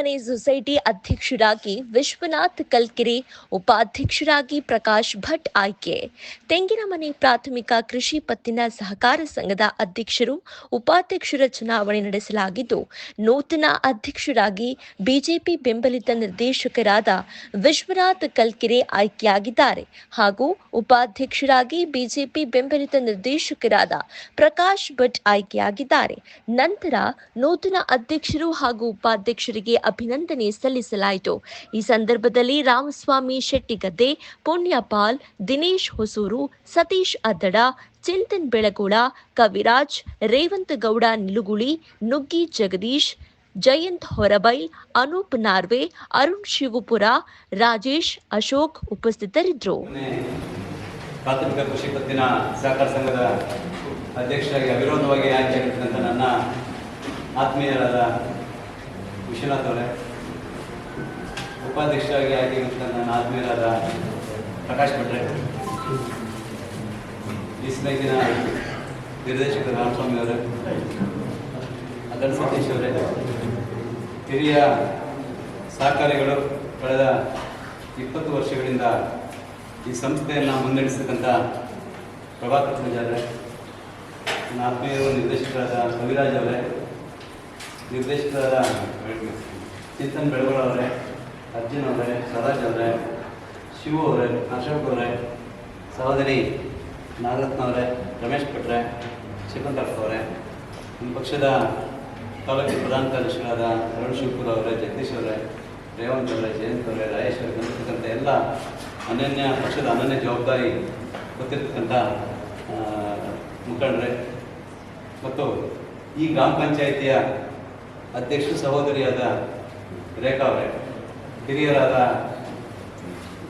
Tenginamane society ಅಧ್ಯಕ್ಷರಾಗಿ ವಿಶ್ವನಾಥ್ ಕಲ್ಕಿರಿ, ಉಪಾಧ್ಯಕ್ಷರಾಗಿ ಪ್ರಕಾಶ್ ಭಟ್ ಆಯ್ಕೆ. ತೆಂಗಿನಮನೆ ಪ್ರಾಥಮಿಕ ಕೃಷಿ ಪತ್ತಿನ ಸಹಕಾರ ಸಂಘದ ಅಧ್ಯಕ್ಷರು, ಉಪಾಧ್ಯಕ್ಷರ ಚುನಾವಣೆ ನಡೆಸಲಾಗಿದ್ದು, ನೂತನ ಅಧ್ಯಕ್ಷರಾಗಿ ಬಿಜೆಪಿ ಬೆಂಬಲಿತ ನಿರ್ದೇಶಕರಾದ ವಿಶ್ವನಾಥ್ ಕಲ್ಕಿರಿ ಆಯ್ಕೆಯಾಗಿದ್ದಾರೆ. ಹಾಗೂ ಉಪಾಧ್ಯಕ್ಷರಾಗಿ ಬಿಜೆಪಿ ಬೆಂಬಲಿತ ನಿರ್ದೇಶಕರಾದ ಪ್ರಕಾಶ್ ಭಟ್ ಆಯ್ಕೆಯಾಗಿದ್ದಾರೆ. ನಂತರ ನೂತನ ಅಧ್ಯಕ್ಷರು ಹಾಗೂ ಉಪಾಧ್ಯಕ್ಷರಿಗೆ ಅಭಿನಂದನೆ ಸಲ್ಲಿಸಲಾಯಿತು. ಈ ಸಂದರ್ಭದಲ್ಲಿ ರಾಮಸ್ವಾಮಿ ಶೆಟ್ಟಿಗದ್ದೆ, ಪುಣ್ಯಪಾಲ್, ದಿನೇಶ್ ಹೊಸೂರು, ಸತೀಶ್ ಅದ್ದಡ, ಚಿಂತನ್ ಬೆಳಗೋಳ, ಕವಿರಾಜ್, ರೇವಂತ್ ಗೌಡ ನಿಲುಗುಳಿ, ನುಗ್ಗಿ ಜಗದೀಶ್, ಜಯಂತ್ ಹೊರಬೈ ಅನೂಪ್ ನಾರ್ವೆ, ಅರುಣ್ ಶಿವಪುರ, ರಾಜೇಶ್, ಅಶೋಕ್ ಉಪಸ್ಥಿತರಿದ್ದರು. ಪ್ರಾಥಮಿಕ ಕೃಷಿ ಪತ್ತಿನ ಸಹಕಾರ ಸಂಘದ ಅಧ್ಯಕ್ಷರಾಗಿ ಅವಿರೋಧವಾಗಿ ಆಯ್ಕೆಯಾಗಿರ್ತಕ್ಕಂಥ ನನ್ನ ಆತ್ಮೀಯರಾದ ವಿಶ್ವನಾಥ್ ಅವರೇ ಉಪಾಧ್ಯಕ್ಷರಾಗಿ ಆಯ್ಕೆಯಾಗಿರ್ತಕ್ಕಂಥ ನನ್ನ ಆತ್ಮೀಯರಾದ ಪ್ರಕಾಶ್ ಭಟ್ರೆ, ಈ ಸ್ನೇಹಿತಿನ ನಿರ್ದೇಶಕ ರಾಮಸ್ವಾಮಿ ಅವರೇ ಅದರ ಸತೀಶ್ ಅವರೇ, ಹಿರಿಯ ಸಹಕಾರಿಗಳು ಕಳೆದ ಇಪ್ಪತ್ತು ವರ್ಷಗಳಿಂದ ಈ ಸಂಸ್ಥೆಯನ್ನು ಮುನ್ನಡೆಸತಕ್ಕಂಥ ಪ್ರಭಾಕರ್ ಪೂಜಾರೆ ನನ್ನ ಆತ್ಮೀಯರು ನಿರ್ದೇಶಕರಾದ ಕವಿರಾಜ್ ಅವರೇ ನಿರ್ದೇಶಕರಾದ ಬೆಳಗೋಳ ಅವರೇ, ಅರ್ಜುನ್ ಅವರೇ ಸ್ವರಾಜ್ ಅವರೇ, ಶಿವ ಅವರೇ, ಅಶೋಕ್ ಅವರೇ, ಸಹೋದರಿ ನಾಗರತ್ನ ಅವರೇ, ರಮೇಶ್ ಭಟ್ರೆ ಅವರೇ, ನಮ್ಮ ಪಕ್ಷದ ತಾಲೂಕು ಪ್ರಧಾನ ಕಾರ್ಯದರ್ಶಿಗಳಾದ ಅರುಣ್ ಶಿವಪುರ ಅವರೇ, ಜಗದೀಶ್ ಅವರೇ ರೇವಂತ್ ಅವರೇ, ಜಯಂತ್ ಅವರೇ, ರಾಯೇಶ್ ಅವರೇ ಬಂದಿರ್ತಕ್ಕಂಥ ಎಲ್ಲ ಅನನ್ಯ, ಪಕ್ಷದ ಅನನ್ಯ ಜವಾಬ್ದಾರಿ ಗೊತ್ತಿರ್ತಕ್ಕಂಥ ಮುಖಂಡರೇ. ಮತ್ತು ಈ ಗ್ರಾಮ ಪಂಚಾಯಿತಿಯ ಅಧ್ಯಕ್ಷ ಸಹೋದರಿಯಾದ ರೇಖಾ ಅವರೇ, ಹಿರಿಯರಾದ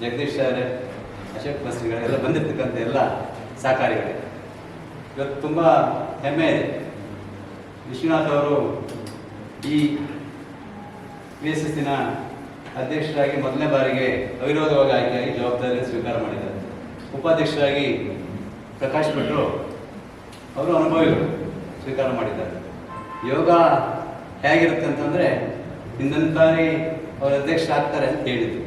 ಜಗದೀಶ್ ಅವರೇ, ಅಶೋಕ್ ಎಲ್ಲ ಬಂದಿರ್ತಕ್ಕಂಥ ಎಲ್ಲ ಸಹಕಾರಿಗಳೇ. ಇವತ್ತು ತುಂಬ ಹೆಮ್ಮೆ ಇದೆ. ವಿಶ್ವನಾಥ್ ಅವರು ಈ ಪಿ ಎಸ್ ಎಸ್ಸಿನ ಅಧ್ಯಕ್ಷರಾಗಿ ಮೊದಲನೇ ಬಾರಿಗೆ ಅವಿರೋಧವಾಗಿ ಆಯ್ಕೆಯಾಗಿ ಜವಾಬ್ದಾರಿ ಸ್ವೀಕಾರ ಮಾಡಿದ್ದಾರೆ. ಉಪಾಧ್ಯಕ್ಷರಾಗಿ ಪ್ರಕಾಶ್ ಭಟ್ರು ಅವರು ಅನುಭವಿಗಳು ಸ್ವೀಕಾರ ಮಾಡಿದ್ದಾರೆ. ಯೋಗ ಹೇಗಿರುತ್ತೆ ಅಂತಂದರೆ ಇನ್ನೊಂದು ಬಾರಿ ಅವರು ಅಧ್ಯಕ್ಷರಾಗ್ತಾರೆ ಅಂತ ಹೇಳಿದ್ರು.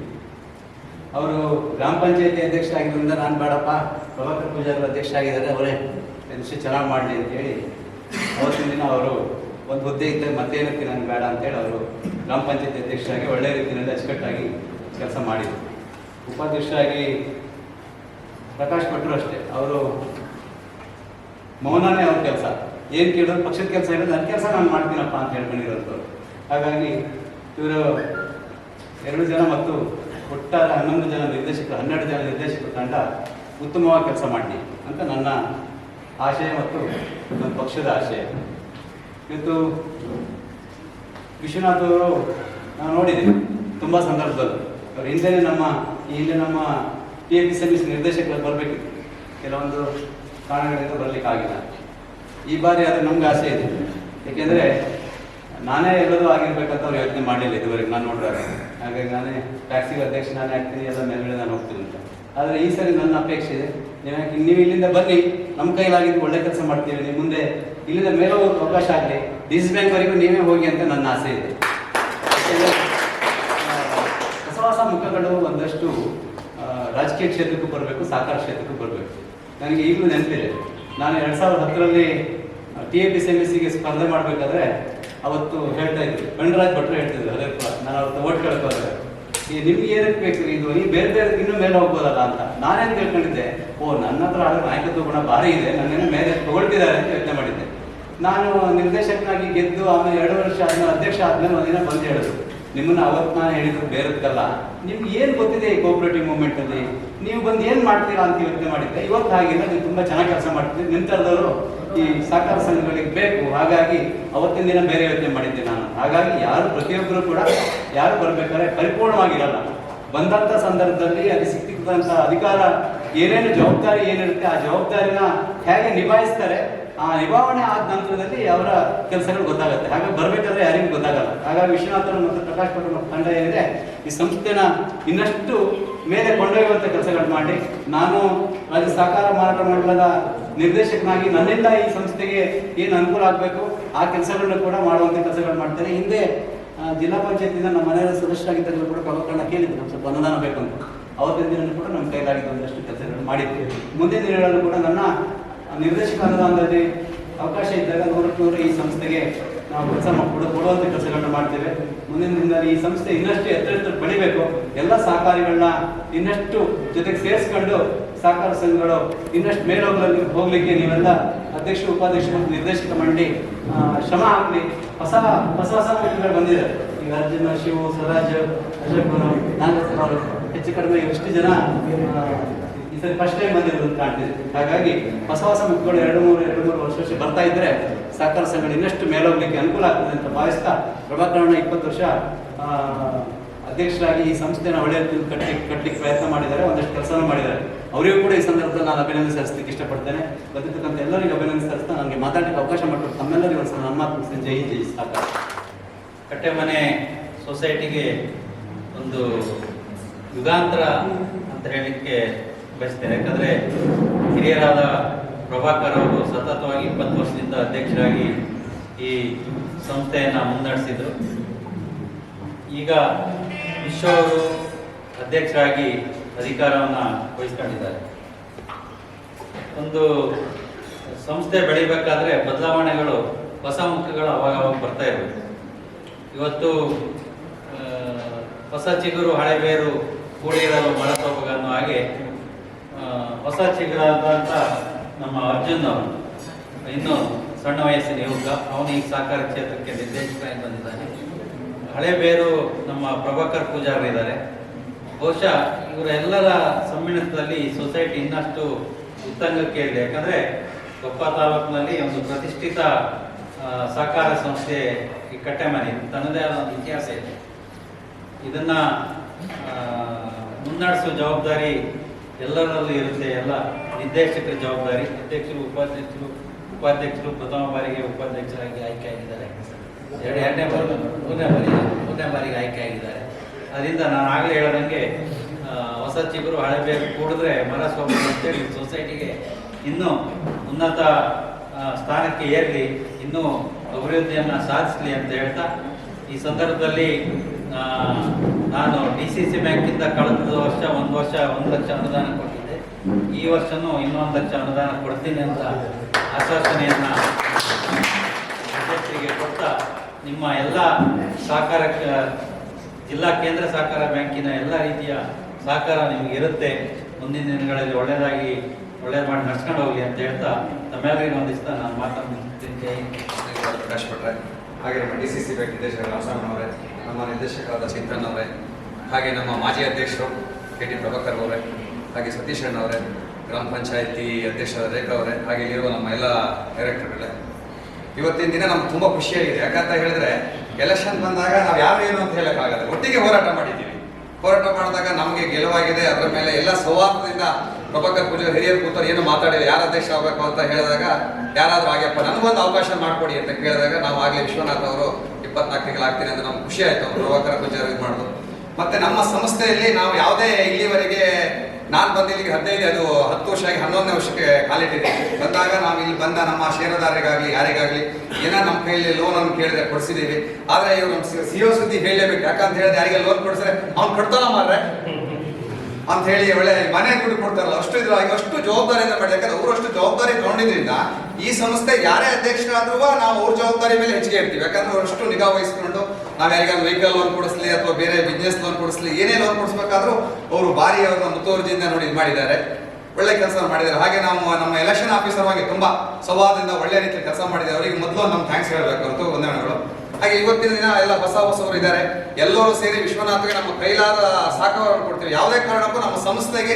ಅವರು ಗ್ರಾಮ ಪಂಚಾಯತಿ ಅಧ್ಯಕ್ಷ ಆಗಿದ್ದರಿಂದ ನಾನು ಬೇಡಪ್ಪ, ಪ್ರಭಾಕರ್ ಪೂಜಾರಿ ಅಧ್ಯಕ್ಷ ಆಗಿದ್ದಾರೆ, ಅವರೇ ವಿಷಯ ಚೆನ್ನಾಗಿ ಮಾಡಲಿ ಅಂತ ಹೇಳಿ ಅವತ್ತಿನ ದಿನ ಅವರು ಒಂದು ಹುದ್ದೆ ಇದ್ದರೆ ಮತ್ತೇನಕ್ಕೆ ನಾನು ಬೇಡ ಅಂತೇಳಿ ಅವರು ಗ್ರಾಮ ಪಂಚಾಯತಿ ಅಧ್ಯಕ್ಷರಾಗಿ ಒಳ್ಳೆ ರೀತಿಯಲ್ಲಿ ಅಚ್ಚುಕಟ್ಟಾಗಿ ಕೆಲಸ ಮಾಡಿದರು. ಉಪಾಧ್ಯಕ್ಷರಾಗಿ ಪ್ರಕಾಶ್ ಭಟ್ರು ಅಷ್ಟೇ. ಅವರು ಮೌನನೇ ಅವ್ರ ಕೆಲಸ. ಏನು ಕೇಳಿದ್ರು ಪಕ್ಷದ ಕೆಲಸ ಇರೋದು ನನ್ನ ಕೆಲಸ ನಾನು ಮಾಡ್ತೀನಪ್ಪ ಅಂತ ಹೇಳ್ಕೊಂಡಿರೋದು. ಹಾಗಾಗಿ ಇವರು ಎರಡು ಜನ ಮತ್ತು ಒಟ್ಟಾರೆ ಹನ್ನೊಂದು ಜನ ನಿರ್ದೇಶಕರು, ಹನ್ನೆರಡು ಜನ ನಿರ್ದೇಶಕರು ತಂಡ ಉತ್ತಮವಾಗಿ ಕೆಲಸ ಮಾಡಲಿ ಅಂತ ನನ್ನ ಆಶಯ ಮತ್ತು ನನ್ನ ಪಕ್ಷದ ಆಶಯ. ಇವತ್ತು ವಿಶ್ವನಾಥ್ ಅವರು ನಾವು ನೋಡಿದ್ದೀನಿ ತುಂಬ ಸಂದರ್ಭದಲ್ಲಿ. ಅವ್ರ ಹಿಂದೆ ನಮ್ಮ, ಈ ಹಿಂದೆ ನಮ್ಮ ಟಿ ಎ ಪಿ ಸರ್ವಿಸ್ ನಿರ್ದೇಶಕರು ಬರಬೇಕಿತ್ತು. ಕೆಲವೊಂದು ಕಾರಣಗಳಿಂದ ಬರಲಿಕ್ಕಾಗಿಲ್ಲ. ಈ ಬಾರಿ ಆದರೆ ನಮ್ಗೆ ಆಸೆ ಇದೆ. ಏಕೆಂದರೆ ನಾನೇ ಎಲ್ಲರೂ ಆಗಿರ್ಬೇಕಂತ ಅವ್ರು ಯೋಚನೆ ಮಾಡಲಿಲ್ಲ ಇದುವರೆಗೆ ನಾನು ನೋಡಿದಾಗ ಹಾಗಾಗಿ ನಾನೇ ಟ್ಯಾಕ್ಸಿಗೆ ಅಧ್ಯಕ್ಷ ನಾನೇ ಆಗ್ತೀನಿ, ಎಲ್ಲ ಮೇಲ್ಗಡೆ ನಾನು ಹೋಗ್ತೀನಿ ಅಂತ. ಆದರೆ ಈ ಸರಿ ನನ್ನ ಅಪೇಕ್ಷೆ ಇದೆ. ನೀವು ನೀವು ಇಲ್ಲಿಂದ ಬನ್ನಿ ನಮ್ಮ ಕೈಲಾಗಿದ್ದು ಒಳ್ಳೆ ಕೆಲಸ ಮಾಡ್ತೀವಿ, ನೀವು ಮುಂದೆ ಇಲ್ಲಿಂದ ಮೇಲೆ ಹೋಗೋಕೆ ಅವಕಾಶ ಆಗಲಿ. ಡಿಸ್ ಬ್ಯಾಂಕ್ವರೆಗೂ ನೀವೇ ಹೋಗಿ ಅಂತ ನನ್ನ ಆಸೆ ಇದೆ. ಹೊಸ ಹೊಸ ಮುಖಗಳು ಒಂದಷ್ಟು ರಾಜಕೀಯ ಕ್ಷೇತ್ರಕ್ಕೂ ಬರಬೇಕು ಸಾಕಾರ ಕ್ಷೇತ್ರಕ್ಕೂ ಬರಬೇಕು. ನನಗೆ ಈಗಲೂ ನೆನಪಿದೆ. ನಾನು ಎರಡು ಸಾವಿರದ ಹತ್ತರಲ್ಲಿ T A P C M ಸಿಗೆ ಸ್ಪರ್ಧೆ ಮಾಡಬೇಕಾದ್ರೆ ಅವತ್ತು ಹೇಳ್ತಾ ಇದ್ರು ಗಣರಾಜ್ ಭಟ್ರು ಹೇಳ್ತಿದ್ರು, ಅದೇ ನಾನು ಅವತ್ತು ಓಟ್ ಕೇಳ್ಕೋದ್ರೆ ಈ ನಿಮ್ಗೆ ಏನಕ್ಕೆ ಬೇಕು ಇದು ಈ ಬೇರೆ ಬೇರೆ ಇನ್ನೂ ಮೇಲೆ ಹೋಗ್ಬೋದಲ್ಲ ಅಂತ. ನಾನೇನು ತಿಳ್ಕೊಂಡಿದ್ದೆ? ಓ, ನನ್ನ ಹತ್ರ ಆದ ನಾಯಕತ್ವ ಗುಣ ಭಾರಿ ಇದೆ ನನ್ನೇನು ಮೇಲೆ ತಗೊಳ್ತಿದ್ದಾರೆ ಅಂತ ಯೋಚನೆ ಮಾಡಿದ್ದೆ. ನಾನು ನಿರ್ದೇಶಕನಾಗಿ ಗೆದ್ದು ಆಮೇಲೆ ಎರಡು ವರ್ಷ ಆದ್ಮೇಲೆ ಅಧ್ಯಕ್ಷ ಆದ್ಮೇಲೆ ಒಂದಿನ ಬಂದು ಹೇಳಿದ್ರು. ನಿಮ್ಮನ್ನ ಅವತ್ತು ನಾನು ಹೇಳಿದ್ರು ಬೇರತ್ತಲ್ಲ ನಿಮ್ಗೆ ಏನು ಗೊತ್ತಿದೆ ಈ ಕೋಪರೇಟಿವ್ ಮೂವ್ಮೆಂಟ್ ಅಲ್ಲಿ? ನೀವು ಬಂದು ಏನು ಮಾಡ್ತೀರಾ ಅಂತ ಯೋಚನೆ ಮಾಡಿದ್ರೆ ಇವತ್ತು ಹಾಗಿಲ್ಲ, ನೀವು ತುಂಬಾ ಚೆನ್ನಾಗಿ ಕೆಲಸ ಮಾಡ್ತೀರಿ ನಿಂತರದವರು ಈ ಸಹಕಾರ ಸಂಘಗಳಿಗೆ ಬೇಕು. ಹಾಗಾಗಿ ಅವತ್ತಿನ ದಿನ ಬೇರೆ ಯೋಚನೆ ಮಾಡಿದ್ದೆ ನಾನು. ಹಾಗಾಗಿ ಯಾರು ಪ್ರತಿಯೊಬ್ಬರು ಕೂಡ ಯಾರು ಬರ್ಬೇಕಾದ್ರೆ ಪರಿಪೂರ್ಣವಾಗಿರಲ್ಲ. ಬಂದಂತ ಸಂದರ್ಭದಲ್ಲಿ ಅಲ್ಲಿ ಸಿಕ್ಕಿದಂತ ಅಧಿಕಾರ ಏನೇನು ಜವಾಬ್ದಾರಿ ಏನಿರುತ್ತೆ, ಆ ಜವಾಬ್ದಾರಿನ ಹೇಗೆ ನಿಭಾಯಿಸ್ತಾರೆ ಆ ನಿಭಾವಣೆ ಆದ ನಂತರದಲ್ಲಿ ಅವರ ಕೆಲಸಗಳು ಗೊತ್ತಾಗುತ್ತೆ. ಹಾಗಾಗಿ ಬರಬೇಕಾದ್ರೆ ಯಾರಿಗೂ ಗೊತ್ತಾಗಲ್ಲ. ಹಾಗಾಗಿ ವಿಶ್ವನಾಥನ ಮತ್ತು ಪ್ರಕಾಶ್ ಮತ್ತು ತಂಡ ಏನಿದೆ, ಈ ಸಂಸ್ಥೆನ ಇನ್ನಷ್ಟು ಮೇಲೆ ಕೊಂಡೊಯ್ಯುವಂಥ ಕೆಲಸಗಳು ಮಾಡಿ, ನಾನು ರಾಜ್ಯ ಸಹಕಾರ ಮಾರಾಟ ಮಂಡಲದ ನಿರ್ದೇಶಕನಾಗಿ ನನ್ನಿಂದ ಈ ಸಂಸ್ಥೆಗೆ ಏನು ಅನುಕೂಲ ಆಗಬೇಕು, ಆ ಕೆಲಸಗಳನ್ನ ಕೂಡ ಮಾಡುವಂಥ ಕೆಲಸಗಳು ಮಾಡ್ತಾರೆ ಹಿಂದೆ ಜಿಲ್ಲಾ ಪಂಚಾಯತಿಂದ ನಮ್ಮ ಮನೆಯ ಸದಸ್ಯರಾಗಿದ್ದಾಗಲೂ ಕೂಡ ಪ್ರಭಾಕರಣ ಕೇಳಿದ್ರು ನಮ್ಮ ಸ್ವಲ್ಪ ಅನುದಾನ ಬೇಕು ಅಂತ ಅವತ್ತಿನ ದಿನ ಕೂಡ ನಮ್ಮ ಕೈಲಾಗಿದ್ದ ಒಂದಷ್ಟು ಕೆಲಸಗಳನ್ನು ಮಾಡಿದ್ವಿ. ಮುಂದಿನ ದಿನಗಳಲ್ಲೂ ಕೂಡ ನನ್ನ ನಿರ್ದೇಶಕ ಅನುದಾನದಲ್ಲಿ ಅವಕಾಶ ಇದ್ದಾಗ ನೂರಕ್ಕೆ ನೂರು ಈ ಸಂಸ್ಥೆಗೆ ನಾವು ಕೆಲಸ ಕೊಡ ಕೊಡುವಂಥ ಕೆಲಸಗಳನ್ನ ಮಾಡ್ತೇವೆ. ಮುಂದಿನ ದಿನದಲ್ಲಿ ಈ ಸಂಸ್ಥೆ ಇನ್ನಷ್ಟು ಎತ್ತರ ಎತ್ತರ ಬೆಳಿಬೇಕು. ಎಲ್ಲ ಸಹಕಾರಿಗಳನ್ನ ಇನ್ನಷ್ಟು ಜೊತೆಗೆ ಸೇರಿಸ್ಕೊಂಡು ಸಹಕಾರ ಸಂಘಗಳು ಇನ್ನಷ್ಟು ಮೇಲೆ ಹೋಗಲಿಕ್ಕೆ ಹೋಗ್ಲಿಕ್ಕೆ ನೀವೆಲ್ಲ ಅಧ್ಯಕ್ಷ ಉಪಾಧ್ಯಕ್ಷ ಮತ್ತು ನಿರ್ದೇಶಕ ಮಂಡಳಿ ಶ್ರಮ ಆಗಲಿ. ಹೊಸ ಹೊಸ ಹೊಸ ವ್ಯಕ್ತಿಗಳು ಬಂದಿದೆ. ಈಗ ಅರ್ಜುನ ಶಿವು, ಸ್ವರಾಜ್ ಅಶೋಕ್ ಅವರು ಅವರು ಹೆಚ್ಚು ಕಡಿಮೆ ಎಷ್ಟು ಜನ ಸರಿ ಫಸ್ಟ್ ಟೈಮ್ ಬಂದಿರೋದು ಅಂತ ಕಾಣ್ತಿದೆ ಹಾಗಾಗಿ ಹೊಸ ಹೊಸ ಮುಖಗಳು ಎರಡು ಮೂರು ಎರಡು ಮೂರು ವರ್ಷ ವರ್ಷ ಬರ್ತಾ ಇದ್ರೆ ಸಹಕಾರ ಸಂಘಗಳು ಇನ್ನಷ್ಟು ಮೇಲೋಗ್ಲಿಕ್ಕೆ ಅನುಕೂಲ ಆಗ್ತದೆ ಅಂತ ಭಾವಿಸ್ತಾ ಪ್ರಭಾಕರಣ ಇಪ್ಪತ್ತು ವರ್ಷ ಅಧ್ಯಕ್ಷರಾಗಿ ಈ ಸಂಸ್ಥೆನ ಒಳ್ಳೆಯ ರೀತಿಯಲ್ಲಿ ಕಟ್ಲಿಕ್ಕೆ ಕಟ್ಲಿಕ್ಕೆ ಪ್ರಯತ್ನ ಮಾಡಿದ್ದಾರೆ, ಒಂದಷ್ಟು ಕೆಲಸ ಮಾಡಿದ್ದಾರೆ. ಅವರಿಗೂ ಕೂಡ ಈ ಸಂದರ್ಭದಲ್ಲಿ ನಾನು ಅಭಿನಂದನೆ ಸಲ್ಲಿಸಲಿಕ್ಕೆ ಇಷ್ಟಪಡ್ತೇನೆ. ಬಂದಿರ್ತಕ್ಕಂಥ ಎಲ್ಲರಿಗೂ ಅಭಿನಂದನೆ ಸಲ್ಲಿಸ್ತಾ ನನಗೆ ಮಾತಾಡಲಿಕ್ಕೆ ಅವಕಾಶ ಮಾಡಿಕೊಟ್ಟು ತಮ್ಮೆಲ್ಲರಿಗೂ ಒಂದು ಸಲ ನನ್ನ ಜೈ ಜೈ ಸಾಕಾರ ಕಟ್ಟೆಮನೆ ಸೊಸೈಟಿಗೆ ಒಂದು ಯುಗಾಂತರ ಅಂತ ಹೇಳಲಿಕ್ಕೆ ಬಯಸ್ತೇನೆ. ಯಾಕಂದರೆ ಹಿರಿಯರಾದ ಪ್ರಭಾಕರ್ ಅವರು ಸತತವಾಗಿ ಇಪ್ಪತ್ತು ವರ್ಷದಿಂದ ಅಧ್ಯಕ್ಷರಾಗಿ ಈ ಸಂಸ್ಥೆಯನ್ನು ಮುನ್ನಡೆಸಿದರು. ಈಗ ವಿಶ್ವ ಅವರು ಅಧ್ಯಕ್ಷರಾಗಿ ಅಧಿಕಾರವನ್ನು ವಹಿಸ್ಕೊಂಡಿದ್ದಾರೆ. ಒಂದು ಸಂಸ್ಥೆ ಬೆಳಿಬೇಕಾದ್ರೆ ಬದಲಾವಣೆಗಳು, ಹೊಸ ಮುಖಗಳು ಅವಾಗ ಅವಾಗ ಬರ್ತಾ ಇರಬೇಕು. ಇವತ್ತು ಹೊಸ ಚಿಗುರು ಹಳೆ ಬೇರು ಕೂಡಿರಲು ಮಳೆ ಹಾಗೆ ಹೊಸ ಚಿಗುರಾದಂಥ ನಮ್ಮ ಅರ್ಜುನ್ ಅವರು, ಇನ್ನು ಸಣ್ಣ ವಯಸ್ಸಿನ ಯುವಕ, ಅವನು ಈ ಸಹಕಾರ ಕ್ಷೇತ್ರಕ್ಕೆ ನಿರ್ದೇಶಕರಾಗಿ ಬಂದಿದ್ದಾನೆ ಹಳೆ ಬೇರು ನಮ್ಮ ಪ್ರಭಾಕರ್ ಪೂಜಾರಿ ಇದ್ದಾರೆ. ಬಹುಶಃ ಇವರೆಲ್ಲರ ಸಮ್ಮಿಳನದಲ್ಲಿ ಸೊಸೈಟಿ ಇನ್ನಷ್ಟು ಉತ್ತಂಗಕ್ಕೆ ಇದೆ. ಯಾಕಂದ್ರೆ ಕೊಪ್ಪ ತಾಲೂಕಿನಲ್ಲಿ ಒಂದು ಪ್ರತಿಷ್ಠಿತ ಸಹಕಾರ ಸಂಸ್ಥೆ ಈ ಕಟ್ಟೆಮನೆ ತನ್ನದೇ ಆದ ಒಂದು ಇತಿಹಾಸ ಇದೆ. ಇದನ್ನ ಮುನ್ನಡೆಸುವ ಜವಾಬ್ದಾರಿ ಎಲ್ಲರಲ್ಲೂ ಇರುತ್ತೆ ಎಲ್ಲ ನಿರ್ದೇಶಕರ ಜವಾಬ್ದಾರಿ. ಅಧ್ಯಕ್ಷರು, ಉಪಾಧ್ಯಕ್ಷರು ಉಪಾಧ್ಯಕ್ಷರು ಪ್ರಥಮ ಬಾರಿಗೆ ಉಪಾಧ್ಯಕ್ಷರಾಗಿ ಆಯ್ಕೆಯಾಗಿದ್ದಾರೆ ಎರಡು ಎರಡನೇ ಬಾರಿ ಮೂರನೇ ಬಾರಿ ಮೂರನೇ ಬಾರಿಗೆ ಆಯ್ಕೆಯಾಗಿದ್ದಾರೆ ಅದರಿಂದ ನಾನು ಆಗಲೇ ಹೇಳ್ದಂಗೆ ಹೊಸ ಚಿಬರು ಹಳೆ ಕೂಡಿದ್ರೆ ಸೋಬರು ಅಂತೇಳಿ ಸೊಸೈಟಿಗೆ ಇನ್ನೂ ಉನ್ನತ ಸ್ಥಾನಕ್ಕೆ ಏರಲಿ, ಇನ್ನೂ ಅಭಿವೃದ್ಧಿಯನ್ನು ಸಾಧಿಸಲಿ ಅಂತ ಹೇಳ್ತಾ, ಈ ಸಂದರ್ಭದಲ್ಲಿ ನಾನು ಡಿ ಸಿ ಸಿ ಬ್ಯಾಂಕಿಂದ ಕಳೆದ ವರ್ಷ ಒಂದು ವರ್ಷ ಒಂದು ಲಕ್ಷ ಅನುದಾನ ಕೊಟ್ಟಿದ್ದೆ. ಈ ವರ್ಷನೂ ಇನ್ನೊಂದು ಲಕ್ಷ ಅನುದಾನ ಕೊಡ್ತೀನಿ ಅಂತ ಆಶ್ವಾಸನೆಯನ್ನು ಅಧ್ಯಕ್ಷರಿಗೆ ಕೊಡ್ತಾ ನಿಮ್ಮ ಎಲ್ಲ ಸಹಕಾರ ಜಿಲ್ಲಾ ಕೇಂದ್ರ ಸಹಕಾರ ಬ್ಯಾಂಕಿನ ಎಲ್ಲ ರೀತಿಯ ಸಹಕಾರ ನಿಮಗೆ ಇರುತ್ತೆ. ಮುಂದಿನ ದಿನಗಳಲ್ಲಿ ಒಳ್ಳೆಯದಾಗಿ ಒಳ್ಳೇದು ಮಾಡಿ ನಡ್ಸ್ಕೊಂಡು ಹೋಗಿ ಅಂತ ಹೇಳ್ತಾ ತಮ್ಮೆಲ್ಲರಿಗೂ ಒಂದಿಸ್ತಾ ನಾನು ಮಾತಾಡ್ತೀನಿ. ಪ್ರಕಾಶ್ ಭಟ್ರೆ ಹಾಗೆ ನಮ್ಮ ಡಿ ಸಿ ಸಿ ಬ್ಯಾಂಕ್ ನಿರ್ದೇಶಕ ರಾಮಸ್ವಾಮಿ ನಮ್ಮ ನಿರ್ದೇಶಕರಾದ ಚಿಂತನ್ ಅವರೇ, ಹಾಗೆ ನಮ್ಮ ಮಾಜಿ ಅಧ್ಯಕ್ಷರು ಕೆ ಟಿ ಪ್ರಭಾಕರ್ ಅವರೇ, ಹಾಗೆ ಸತೀಶ್ ಅವರೇ, ಗ್ರಾಮ ಪಂಚಾಯಿತಿ ಅಧ್ಯಕ್ಷರಾದ ರೇಖಾ ಅವರೇ, ಹಾಗೆ ಇಲ್ಲಿರುವ ನಮ್ಮ ಎಲ್ಲ ಡೈರೆಕ್ಟರ್ಗಳೇ ಇವತ್ತಿನ ದಿನ ನಮ್ಗೆ ತುಂಬ ಖುಷಿಯಾಗಿದೆ. ಯಾಕಂತ ಹೇಳಿದ್ರೆ ಎಲೆಕ್ಷನ್ ಬಂದಾಗ ನಾವು ಯಾರು ಏನು ಅಂತ ಹೇಳೋಕ್ಕಾಗಲ್ಲ ಒಟ್ಟಿಗೆ ಹೋರಾಟ ಮಾಡಿದ್ದೀವಿ. ಹೋರಾಟ ಮಾಡಿದಾಗ ನಮಗೆ ಗೆಲುವಾಗಿದೆ. ಅದರ ಮೇಲೆ ಎಲ್ಲ ಸೌಹಾರ್ದದಿಂದ ಪ್ರಭಾಕರ್ ಪೂಜೆ ಹಿರಿಯರು ಕೂತರು ಏನು ಮಾತಾಡಿದ್ರು ಯಾರು ಅಧ್ಯಕ್ಷ ಆಗಬೇಕು ಅಂತ ಹೇಳಿದಾಗ, ಯಾರಾದರೂ ಆಗ್ಯಪ್ಪ, ನನಗೊಂದು ಅವಕಾಶ ಮಾಡಿಕೊಡಿ ಅಂತ ಕೇಳಿದಾಗ ನಾವು ಆಗಲೇ ವಿಶ್ವನಾಥ್ ಅವರು ಇಪ್ಪತ್ನಾಲ್ಕು ಆಗ್ತೀನಿ ಅಂತ ನಮ್ಗೆ ಖುಷಿ ಆಯ್ತು ಪ್ರವಾಕರ ಪೂಜಾರಿ ಇದು ಮಾಡೋದು ಮತ್ತೆ ನಮ್ಮ ಸಂಸ್ಥೆಯಲ್ಲಿ ನಾವು ಯಾವುದೇ ಇಲ್ಲಿವರೆಗೆ ನಾನು ಬಂದು ಇಲ್ಲಿಗೆ ಹದಿನೈದು ಅದು ಹತ್ತು ವರ್ಷ ಆಗಿ ಹನ್ನೊಂದನೇ ವರ್ಷಕ್ಕೆ ಕಾಲಿಟ್ಟಿದೆ ಬಂದಾಗ ನಾವು ಇಲ್ಲಿ ಬಂದ ನಮ್ಮ ಷೇರುದಾರರಿಗಾಗಲಿ ಯಾರಿಗಾಗಲಿ ಏನೋ ನಮ್ಮ ಕೈಯಲ್ಲಿ ಲೋನ್ ಅನ್ನು ಕೇಳಿದ್ರೆ ಕೊಡಿಸಿದ್ದೀವಿ ಆದರೆ ಇವರು ನಮ್ಮ ಸಿ ಒ ಸುದ್ದಿ ಹೇಳಲೇಬೇಕು ಯಾಕಂತ ಹೇಳಿದ್ರೆ ಯಾರಿಗೆ ಲೋನ್ ಕೊಡಿಸಿದ್ರೆ ಅವ್ನು ಕಟ್ತಾನ ಮಾರ್ರೆ ಅಂತ ಹೇಳಿ ಒಳ್ಳೆ ಮನೆ ದುಡ್ಡು ಕೊಡ್ತಾರಲ್ಲ, ಅಷ್ಟು ಇದ್ರಾಗಿ ಅಷ್ಟು ಜವಾಬ್ದಾರಿಯಿಂದ ಮಾಡಿ ಯಾಕಂದ್ರೆ ಅವರು ಅಷ್ಟು ಜವಾಬ್ದಾರಿ ತಗೊಂಡಿದ್ರಿಂದ ಈ ಸಂಸ್ಥೆ ಯಾರೇ ಅಧ್ಯಕ್ಷರಾದ್ರೂ ನಾವು ಅವ್ರ ಜವಾಬ್ದಾರಿ ಮೇಲೆ ಹೆಚ್ಚಿಗೆ ಇರ್ತೀವಿ. ಯಾಕಂದ್ರೆ ಅವರಷ್ಟು ನಿಗಾ ವಹಿಸ್ಕೊಂಡು ನಾವು ಯಾರಿಗಾದ್ರು ವೆಹಿಕಲ್ ಲೋನ್ ಕೊಡಿಸ್ಲಿ ಅಥವಾ ಬೇರೆ ಬಿಸ್ನೆಸ್ ಲೋನ್ ಕೊಡಿಸ್ಲಿ ಏನೇ ಲೋನ್ ಕೊಡಿಸ್ಬೇಕಾದ್ರೂ ಅವರು ಭಾರಿ ಅವ್ರನ್ನ ಮುತುವರ್ಜಿಯಿಂದ ನೋಡಿ ಇದು ಮಾಡಿದ್ದಾರೆ. ಒಳ್ಳೆ ಕೆಲಸ ಮಾಡಿದ್ದಾರೆ. ಹಾಗೆ ನಾವು ನಮ್ಮ ಎಲೆಕ್ಷನ್ ಆಫೀಸರ್ ಆಗಿ ತುಂಬಾ ಸ್ವಭಾವದಿಂದ ಒಳ್ಳೆ ರೀತಿಯಲ್ಲಿ ಕೆಲಸ ಮಾಡಿದ್ದಾರೆ. ಅವರಿಗೆ ಮೊದಲು ನಮ್ಮ ಥ್ಯಾಂಕ್ಸ್ ಹೇಳಬೇಕು ಅಂತ ವಂದನೆಗಳು ಹಾಗೆ ಇವತ್ತಿನ ದಿನ ಎಲ್ಲ ಹೊಸ ಹೊಸವರು ಇದ್ದಾರೆ. ಎಲ್ಲರೂ ಸೇರಿ ವಿಶ್ವನಾಥ್ಗೆ ನಮ್ಮ ಕೈಲಾದ ಸಹಕಾರವನ್ನು ಕೊಡ್ತೀವಿ. ಯಾವುದೇ ಕಾರಣಕ್ಕೂ ನಮ್ಮ ಸಂಸ್ಥೆಗೆ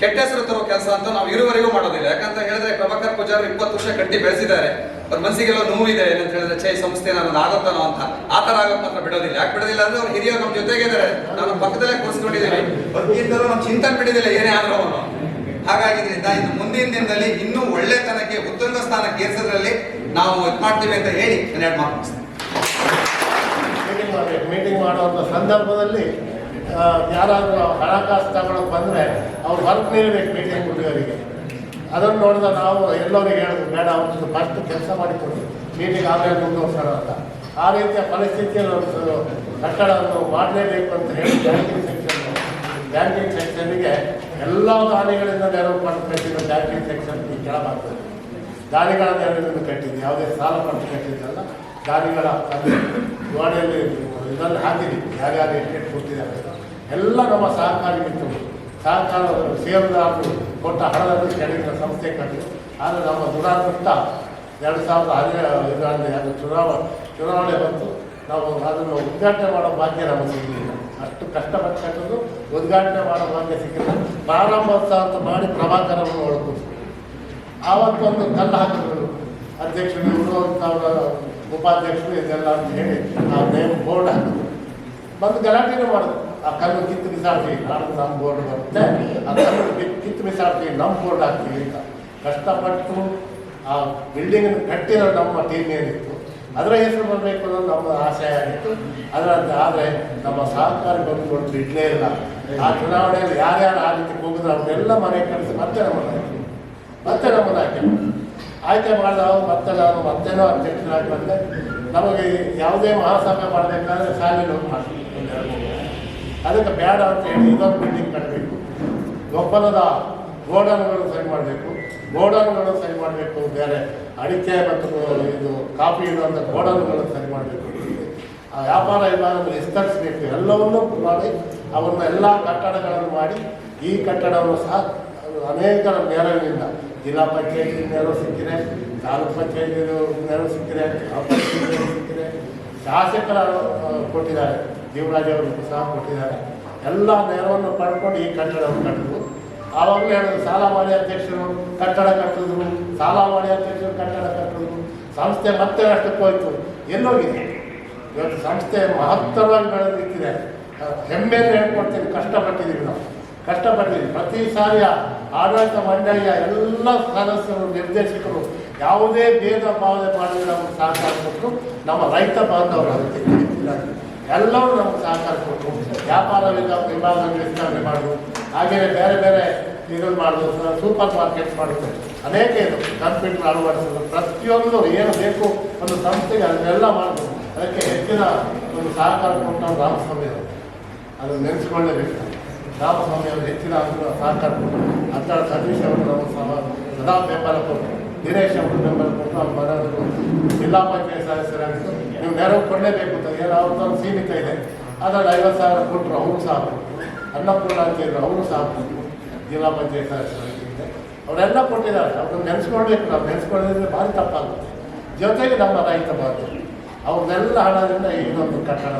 ಕೆಟ್ಟ ಹೆಸರು ತರುವ ಕೆಲಸ ಅಂತ ನಾವು ಇರುವರೆಗೂ ಮಾಡೋದಿಲ್ಲ. ಯಾಕಂತ ಹೇಳಿದ್ರೆ ಪ್ರಭಾಕರ್ ಪೂಜಾರಿ ಇಪ್ಪತ್ತು ವರ್ಷ ಕಟ್ಟಿ ಬೆಳೆಸಿದ್ದಾರೆ. ಅವ್ರ ಮನಸ್ಸಿಗೆಲ್ಲ ನೋವಿದೆ. ಏನಂತ ಹೇಳಿದ್ರೆ ಚೈ ಸಂಸ್ಥೆ ನಾನು ಆಗುತ್ತಾನೋ ಅಂತ. ಆ ತರ ಆಗಕ್ ಮಾತ್ರ ಬಿಡೋದಿಲ್ಲ. ಯಾಕೆ ಬಿಡೋದಿಲ್ಲ ಅಂದ್ರೆ ಅವ್ರು ಹಿರಿಯರು ನಮ್ಮ ಜೊತೆಗೆ ಇದ್ದಾರೆ ನಾನು ಪಕ್ಕದಲ್ಲೇ ಕೂರಿಸ್ಕೊಂಡಿದ್ದೀವಿ ಇದ್ದರೂ ನಮ್ಮ ಚಿಂತನೆ ಬಿಡಿದಿಲ್ಲ ಏನೇ ಆದ್ರೂ ಅವನು ಹಾಗಾಗಿ ಇನ್ನು ಮುಂದಿನ ದಿನದಲ್ಲಿ ಇನ್ನೂ ಒಳ್ಳೆತನಕ್ಕೆ, ಉತ್ತುಂಗ ಸ್ಥಾನಕ್ಕೆ ಏರಿಸೋದ್ರಲ್ಲಿ ನಾವು ಇದು ಮಾಡ್ತೀವಿ ಅಂತ ಹೇಳಿ ನಾನು ಎರಡು ಮಾಡಬೇಕು ಮೀಟಿಂಗ್ ಮಾಡುವಂಥ ಸಂದರ್ಭದಲ್ಲಿ ಯಾರಾದರೂ ಹಣಕಾಸು ತಗೊಳಕ್ಕೆ ಬಂದರೆ ಅವ್ರು ವರ್ಕ್ ನೀಡಬೇಕು ಮೀಟಿಂಗ್ ಹುಡುಗರಿಗೆ ಅದನ್ನು ನೋಡಿದ ನಾವು ಎಲ್ಲರಿಗೆ ಹೇಳಿದ್ರು ಬೇಡ, ಅವ್ರದ್ದು ಫಸ್ಟ್ ಕೆಲಸ ಮಾಡಿಕೊಡಿ ಮೀಟಿಂಗ್ ಆಮೇಲೆ ಮುಂದುವರ್ಸೋಣ ಅಂತ. ಆ ರೀತಿಯ ಪರಿಸ್ಥಿತಿಯಲ್ಲಿ ಒಂದು ಕಟ್ಟಡವನ್ನು ಮಾಡಲೇಬೇಕು ಅಂತ ಹೇಳಿ ಬ್ಯಾಂಕಿಂಗ್ ಸೆಕ್ಷನ್ ಬ್ಯಾಂಕಿಂಗ್ ಸೆಕ್ಷನ್ಗೆ ಎಲ್ಲ ದಾನಿಗಳಿಂದ ನೆರವು ಪಡೆದು ಬ್ಯಾಂಕಿಂಗ್ ಸೆಕ್ಷನ್ ಈ ಕೆಳಭಾಗದಲ್ಲಿ. ದಾನಿಗಳ ನೆರವಿನಿಂದ ಕಟ್ಟಿದ್ದು, ಯಾವುದೇ ಸಾಲ ಪಟ್ಟು ಕಟ್ಟಿದ್ದಲ್ಲ ದಾನಿಗಳ ಗೋಡೆಯಲ್ಲಿ ಇದನ್ನು ಹಾಕಿದ್ದೀವಿ ಯಾರ್ಯಾರು ಎಷ್ಟು ಕೊಡ್ತಿದ್ದಾರೆ ಎಲ್ಲ ನಮ್ಮ ಸಹಕಾರಿ ಮಿತ್ರರು. ಸಹಕಾರ ಷೇರುದಾರರು ಕೊಟ್ಟ ಹಣದಲ್ಲಿ ಕೆಳಗಿನ ಸಂಸ್ಥೆ ಕಟ್ಟಿ ಆದರೆ ನಮ್ಮ ದುರಾದೃಷ್ಟ ಎರಡು ಸಾವಿರದ ಹದಿನೇಳು ಇದರಲ್ಲಿ ಅದು ಚುನಾವಣೆ ಚುನಾವಣೆ ಬಂತು. ನಾವು ಅದನ್ನು ಉದ್ಘಾಟನೆ ಮಾಡೋ ಭಾಗ್ಯ ನಮಗೆ ಸಿಗಲಿಲ್ಲ ಅಷ್ಟು ಕಷ್ಟಪಟ್ಟು ಉದ್ಘಾಟನೆ ಮಾಡೋ ಭಾಗ್ಯ ಸಿಕ್ಕಿಲ್ಲ ಪ್ರಾರಂಭೋತ್ಸವ ಅಂತ ಮಾಡಿ ಪ್ರಭಾಕರವನ್ನು ಒಳಗಿಸ್ತು ಆವತ್ತೊಂದು ಕಲ್ಲು ಹಾಕಿದ್ರು. ಅಧ್ಯಕ್ಷರು ಉಪಾಧ್ಯಕ್ಷರು ಇದೆಲ್ಲ ಅಂತ ಹೇಳಿ ಆ ನೇಮ್ ಬೋರ್ಡ್ ಬಂದು ಗಲಾಟೆನೇ ಮಾಡೋದು ಆ ಕಲ್ಲು ಕಿತ್ತು ಬಿಸಾಡ್ತೀವಿ ನಾಳೆ ನಮ್ಮ ಬೋರ್ಡ್ ಬರುತ್ತೆ. ಆ ಕಲ್ಲು ಕಿತ್ತು ಬಿಸಾಡ್ತೀವಿ ನಮ್ಮ ಬೋರ್ಡ್ ಹಾಕ್ತೀವಿ ಅಂತ. ಕಷ್ಟಪಟ್ಟು ಆ ಬಿಲ್ಡಿಂಗ್ ಕಟ್ಟಿರೋ ನಮ್ಮ ಟೀಮ್ ಏನಿತ್ತು, ಅದರ ಹೆಸರು ಬರಬೇಕು ಅನ್ನೋದು ನಮ್ಮ ಆಸೆ ಆಗಿತ್ತು. ಅದರಂತೆ ಆದರೆ ನಮ್ಮ ಸಹಕಾರ ಬಂದುಕೊಂಡು ಬಿಡಲೇ ಇಲ್ಲ. ಆ ಚುನಾವಣೆಯಲ್ಲಿ ಯಾರ್ಯಾರು ಆ ರೀತಿ ಹೋಗಿದ್ರು ಅವ್ರನ್ನೆಲ್ಲ ಮನೆ ಕಳಿಸಿ ಮತ್ತೆ ನಮ್ಮನ್ನು ಹಾಕಿ. ಮತ್ತೆ ನಮ್ಮನ್ನು ಮಾಡಿದ್ರು. ಆಯ್ಕೆ ಮಾಡಿದವರು ಮತ್ತೆ ನಾನು ಮತ್ತೇನೋ ಅಧ್ಯಕ್ಷರಾಗಿ ಬಂದೆ ನಮಗೆ ಯಾವುದೇ ಮಹಾಸಭೆ ಮಾಡಬೇಕಾದ್ರೆ ಶಾಲೆಗೆ ಹೋಗಿ ಅದಕ್ಕೆ ಬೇಡ ಅಂತ ಹೇಳಿ ಇದೊಂದು ಬಿಲ್ಡಿಂಗ್ ಕಟ್ಟಬೇಕು ಗೊಬ್ಬರದ ಗೋಡನ್ಗಳು ಸರಿ ಮಾಡಬೇಕು. ಗೋಡನ್ಗಳು ಸರಿ ಮಾಡಬೇಕು ಬೇರೆ ಅಡಿಕೆ ಮತ್ತು ಇದು ಕಾಫಿ ಇಡುವಂಥ ಗೋಡನ್ಗಳು ಸರಿ ಮಾಡಬೇಕು. ಆ ವ್ಯಾಪಾರ ವಿಭಾಗವನ್ನು ವಿಸ್ತರಿಸಬೇಕು. ಎಲ್ಲವನ್ನೂ ಮಾಡಿ ಅವನ್ನ ಎಲ್ಲ ಕಟ್ಟಡಗಳನ್ನು ಮಾಡಿ ಈ ಕಟ್ಟಡವನ್ನು ಸಹ ಅನೇಕರ ನೆರವಿನಿಂದ ಜಿಲ್ಲಾ ಪಂಚಾಯತಿ ನೆರವು ಸಿಕ್ಕಿದೆ, ತಾಲೂಕು ಪಂಚಾಯತಿ ನೆರವು ಸಿಕ್ಕಿದೆ ಸಿಕ್ಕಿದೆ. ಶಾಸಕರ ಕೊಟ್ಟಿದ್ದಾರೆ ದೇವರಾಜ್ ಅವರು ಸಹ ಕೊಟ್ಟಿದ್ದಾರೆ. ಎಲ್ಲ ನೆರವನ್ನು ಪಡ್ಕೊಂಡು ಈ ಕಟ್ಟಡವನ್ನು ಕಟ್ಟಿದ್ರು. ಆವಾಗಲೂ ಹೇಳಿದ್ರು ಸಾಲ ಮಾಡಿ ಅಧ್ಯಕ್ಷರು ಕಟ್ಟಡ ಕಟ್ಟಿದ್ರು ಸಾಲ ಮಾಡಿ ಅಧ್ಯಕ್ಷರು ಕಟ್ಟಡ ಕಟ್ಟಿದ್ರು. ಸಂಸ್ಥೆ ಮತ್ತೆ ಅಷ್ಟಕ್ಕೆ ಹೋಯ್ತು, ಎಲ್ಲೋಗಿದೆ. ಇವತ್ತು ಸಂಸ್ಥೆ ಮಹತ್ತರವಾಗಿ ಬೆಳೆದು ಹೆಮ್ಮೆಯನ್ನು ಹೇಳ್ಕೊಡ್ತೀವಿ ಕಷ್ಟಪಟ್ಟಿದ್ದೀವಿ ನಾವು. ಕಷ್ಟಪಟ್ಟಿದ್ದೀವಿ ಪ್ರತಿ ಸಾರಿ ಆಡಳಿತ ಮಂಡಳಿಯ ಎಲ್ಲ ಸದಸ್ಯರು, ನಿರ್ದೇಶಕರು ಯಾವುದೇ ಭೇದ ಭಾವನೆ ಮಾಡಿದ್ರೆ ನಮಗೆ ಸಹಕಾರ ಕೊಟ್ಟರು ನಮ್ಮ ರೈತ ಬಾಂಧವರು ಅದಕ್ಕೆ ಎಲ್ಲರೂ ನಮಗೆ ಸಹಕಾರ ಕೊಟ್ಟರು ವ್ಯಾಪಾರ ವಿಭಾಗ ವಿಸ್ತರಣೆ ಮಾಡೋದು ಹಾಗೆಯೇ ಬೇರೆ ಬೇರೆ ಇದನ್ನು ಮಾಡೋದು ಸೂಪರ್ ಮಾರ್ಕೆಟ್ ಮಾಡೋದು ಅನೇಕ ಇದು ಕಂಪ್ಯೂಟರ್ ಅಳವಡಿಸೋದು ಪ್ರತಿಯೊಂದು ಏನು ಬೇಕು ಒಂದು ಸಂಸ್ಥೆಗೆ ಅದನ್ನೆಲ್ಲ ಮಾಡೋದು ಅದಕ್ಕೆ ಹೆಚ್ಚಿನ ಒಂದು ಸಹಕಾರ ಕೊಟ್ಟು ರಾಮಸ್ವಾಮಿ ಅದನ್ನು ನೆನೆಸ್ಕೊಳ್ಳೇಬೇಕು. ರಾಮಸ್ವಾಮಿ ಅವರು ಹೆಚ್ಚಿನ ಸಹಕಾರ ಕೊಟ್ಟು ಅಂತಹ ಸತೀಶ್ ಅವರು ನಮ್ಮ ಸಹ ಸದಾ ಬೆಂಬಲ ಕೊಟ್ಟು, ದಿನೇಶ್ ಅವರು ಬೆಂಬಲ ಕೊಟ್ಟು ಅವ್ರು ಬರೋದು ಜಿಲ್ಲಾ ಪಂಚಾಯತ್ ಸದಸ್ಯರಾಗಿತ್ತು ನೀವು ನೆರವು ಕೊಡಲೇಬೇಕು ಅಂತ ಏನೋ ಅವ್ರದ್ದು ಸೀಮಿತ ಇದೆ. ಅದರಲ್ಲಿ ಐವತ್ತು ಸಾವಿರ ಕೊಟ್ಟರು ಅವರು ಸಹ ಅನ್ನಪೂರ್ಣ ಅಂತ ಇದ್ರು ಅವರು ಸಹ ಜಿಲ್ಲಾ ಪಂಚಾಯತ್ ಸದಸ್ಯರಾಗಿದ್ದೆ ಅವರೆಲ್ಲ ಕೊಟ್ಟಿದ್ದಾರೆ. ಅವ್ರನ್ನ ನೆನೆಸ್ಕೊಳ್ಬೇಕು ನಾವು. ನೆನೆಸ್ಕೊಳ್ಳೋದ್ರೆ ಭಾರಿ ತಪ್ಪಾಗುತ್ತೆ. ಜೊತೆಗೆ ನಮ್ಮ ರೈತ ಬಾಂಧವರು ಅವ್ರನ್ನೆಲ್ಲ ಹಣದಿಂದ ಇನ್ನೊಂದು ಕಟ್ಟಡ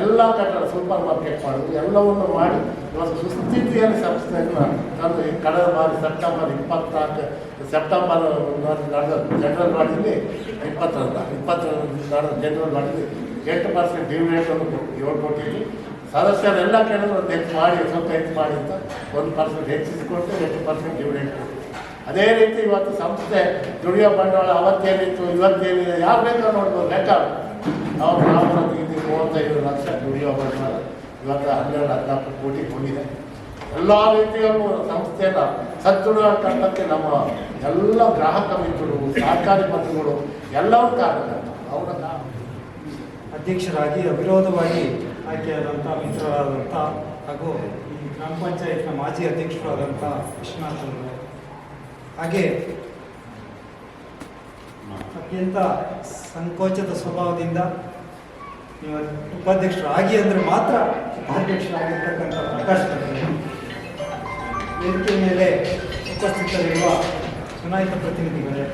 ಎಲ್ಲ ಕಟ್ಟಡ ಸೂಪರ್ ಮಾರ್ಕೆಟ್ ಮಾಡೋದು ಎಲ್ಲವನ್ನು ಮಾಡಿ, ಇವತ್ತು ಸುಸ್ಥಿತಿಯಲ್ಲಿ ಸಂಸ್ಥೆಯನ್ನು ತಂದು ಕಳೆದ ಬಾರಿ ಸೆಪ್ಟೆಂಬರ್ ಇಪ್ಪತ್ನಾಲ್ಕು, ಸೆಪ್ಟೆಂಬರ್ ನಡೆದ ಜನರಲ್ ಮಾಡಿದ್ವಿ ಇಪ್ಪತ್ತರಿಂದ ಇಪ್ಪತ್ತರಿಂದ ನಡೆದ ಜನರಲ್ ಮಾಡಿದ್ವಿ ಎಂಟು ಪರ್ಸೆಂಟ್ ಡಿವಿಡೆಂಟನ್ನು ಏಳು ಕೊಟ್ಟಿದ್ವಿ ಸದಸ್ಯರೆಲ್ಲ ಕೇಳಿದ್ರು, ಒಂದು ಹೆಚ್ಚು ಮಾಡಿ, ಸ್ವಲ್ಪ ಹೆಚ್ಚು ಮಾಡಿ ಅಂತ ಒಂದು ಪರ್ಸೆಂಟ್ ಹೆಚ್ಚಿಸಿಕೊಟ್ಟು ಎಂಟು ಪರ್ಸೆಂಟ್ ಡಿವಿಡೆಂಟ್ ಕೊಡ್ತೀವಿ ಅದೇ ರೀತಿ ಇವತ್ತು ಸಂಸ್ಥೆ ದುಡಿಯೋ ಬಂಡವಾಳ ಅವತ್ತೇನಿತ್ತು, ಇವತ್ತೇನಿದೆ ಯಾರು ಬೇಕಾದ್ರೂ ನೋಡ್ಬೋದು, ಲೆಕ್ಕ. ನಾವು ತೆಗೆದು ಮೂವತ್ತೈದು ಲಕ್ಷ ದುಡಿಯೋ ಬರ ಇವತ್ತು ಹನ್ನೆರಡು ಹದಿನಾಲ್ಕು ಕೋಟಿ ಹೋಗಿದೆ ಎಲ್ಲ ರೀತಿಯಲ್ಲೂ ಸಂಸ್ಥೆಯನ್ನು ಸದೃಢಕ್ಕೆ ನಮ್ಮ ಎಲ್ಲ ಗ್ರಾಹಕ ಮಿತ್ರರು ಸರ್ಕಾರಿ ಬಂಧುಗಳು, ಎಲ್ಲರೂ ಕಾರಣ. ಅವರ ಅಧ್ಯಕ್ಷರಾಗಿ ಅವಿರೋಧವಾಗಿ ಆಯ್ಕೆಯಾದಂಥ ಮಿತ್ರರಾದಂಥ ಹಾಗೂ ಈ ಗ್ರಾಮ ಪಂಚಾಯತ್ನ ಮಾಜಿ ಅಧ್ಯಕ್ಷರಾದಂಥ ವಿಶ್ವನಾಥ್ ಹಾಗೆ ಅತ್ಯಂತ ಸಂಕೋಚದ ಸ್ವಭಾವದಿಂದ ನೀವು ಉಪಾಧ್ಯಕ್ಷರಾಗಿ ಅಂದರೆ ಮಾತ್ರ ಉಪಾಧ್ಯಕ್ಷರಾಗಿರ್ತಕ್ಕಂಥ ಪ್ರಕಾಶ್ ವೇದಿಕೆ ಮೇಲೆ ಉಪಸ್ಥಿತರಿರುವ ಚುನಾಯಿತ ಪ್ರತಿನಿಧಿಗಳೇ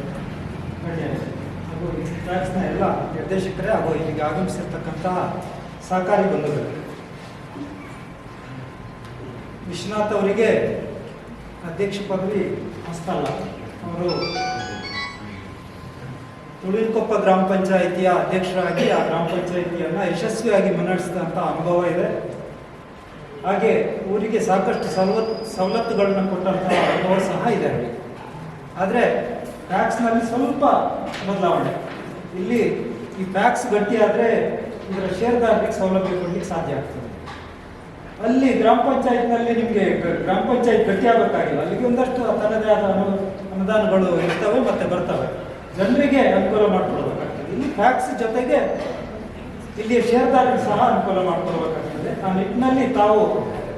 ಹಾಗೂ ಟ್ಯಾಕ್ಸ್ನ ಎಲ್ಲ ನಿರ್ದೇಶಕರೇ ಹಾಗೂ ಇಲ್ಲಿಗೆ ಆಗಮಿಸಿರ್ತಕ್ಕಂತಹ ಸಹಕಾರಿ ಬಂಧುಗಳು. ವಿಶ್ವನಾಥ್ ಅವರಿಗೆ ಅಧ್ಯಕ್ಷ ಪದವಿ ಅಷ್ಟಲ್ಲ ಅವರು ತುಳಿಲ್ಕೊಪ್ಪ ಗ್ರಾಮ ಪಂಚಾಯಿತಿಯ ಅಧ್ಯಕ್ಷರಾಗಿ ಆ ಗ್ರಾಮ ಪಂಚಾಯಿತಿಯನ್ನು ಯಶಸ್ವಿಯಾಗಿ ಮುನ್ನಡೆಸಿದಂಥ ಅನುಭವ ಇದೆ. ಹಾಗೆ ಊರಿಗೆ ಸಾಕಷ್ಟು ಸವಲತ್ತು ಸವಲತ್ತುಗಳನ್ನು ಕೊಟ್ಟಂತಹ ಅನುಭವ ಸಹ ಇದೆ. ಆದ್ರೆ ಟ್ಯಾಕ್ಸ್ನಲ್ಲಿ ಸ್ವಲ್ಪ ಬದಲಾವಣೆ. ಇಲ್ಲಿ ಈ ಟ್ಯಾಕ್ಸ್ ಗಟ್ಟಿ ಆದರೆ ಇದರ ಷೇರ್ದಾರರಿಗೆ ಸೌಲಭ್ಯ ಕೊಡ್ಲಿಕ್ಕೆ ಸಾಧ್ಯ ಆಗ್ತದೆ. ಅಲ್ಲಿ ಗ್ರಾಮ ಪಂಚಾಯತ್ನಲ್ಲಿ ನಿಮಗೆ ಗ್ರಾಮ ಪಂಚಾಯತ್ ಗಟ್ಟಿ ಆಗಬೇಕಾಗಿಲ್ಲ. ಅಲ್ಲಿಗೆ ಒಂದಷ್ಟು ತನ್ನದೇ ಆದ ಅನು, ಅನುದಾನಗಳು ಇರ್ತವೆ ಮತ್ತೆ ಬರ್ತವೆ. ಜನರಿಗೆ ಅನುಕೂಲ ಮಾಡಿಕೊಡ್ಬೇಕಾಗ್ತದೆ. ಇಲ್ಲಿ ಟ್ಯಾಕ್ಸ್ ಜೊತೆಗೆ ಇಲ್ಲಿ ಷೇರ್ದಾರರಿಗೆ ಸಹ ಅನುಕೂಲ ಮಾಡಿಕೊಡ್ಬೇಕಾಗ್ತದೆ. ಆ ನಿಟ್ಟಿನಲ್ಲಿ ತಾವು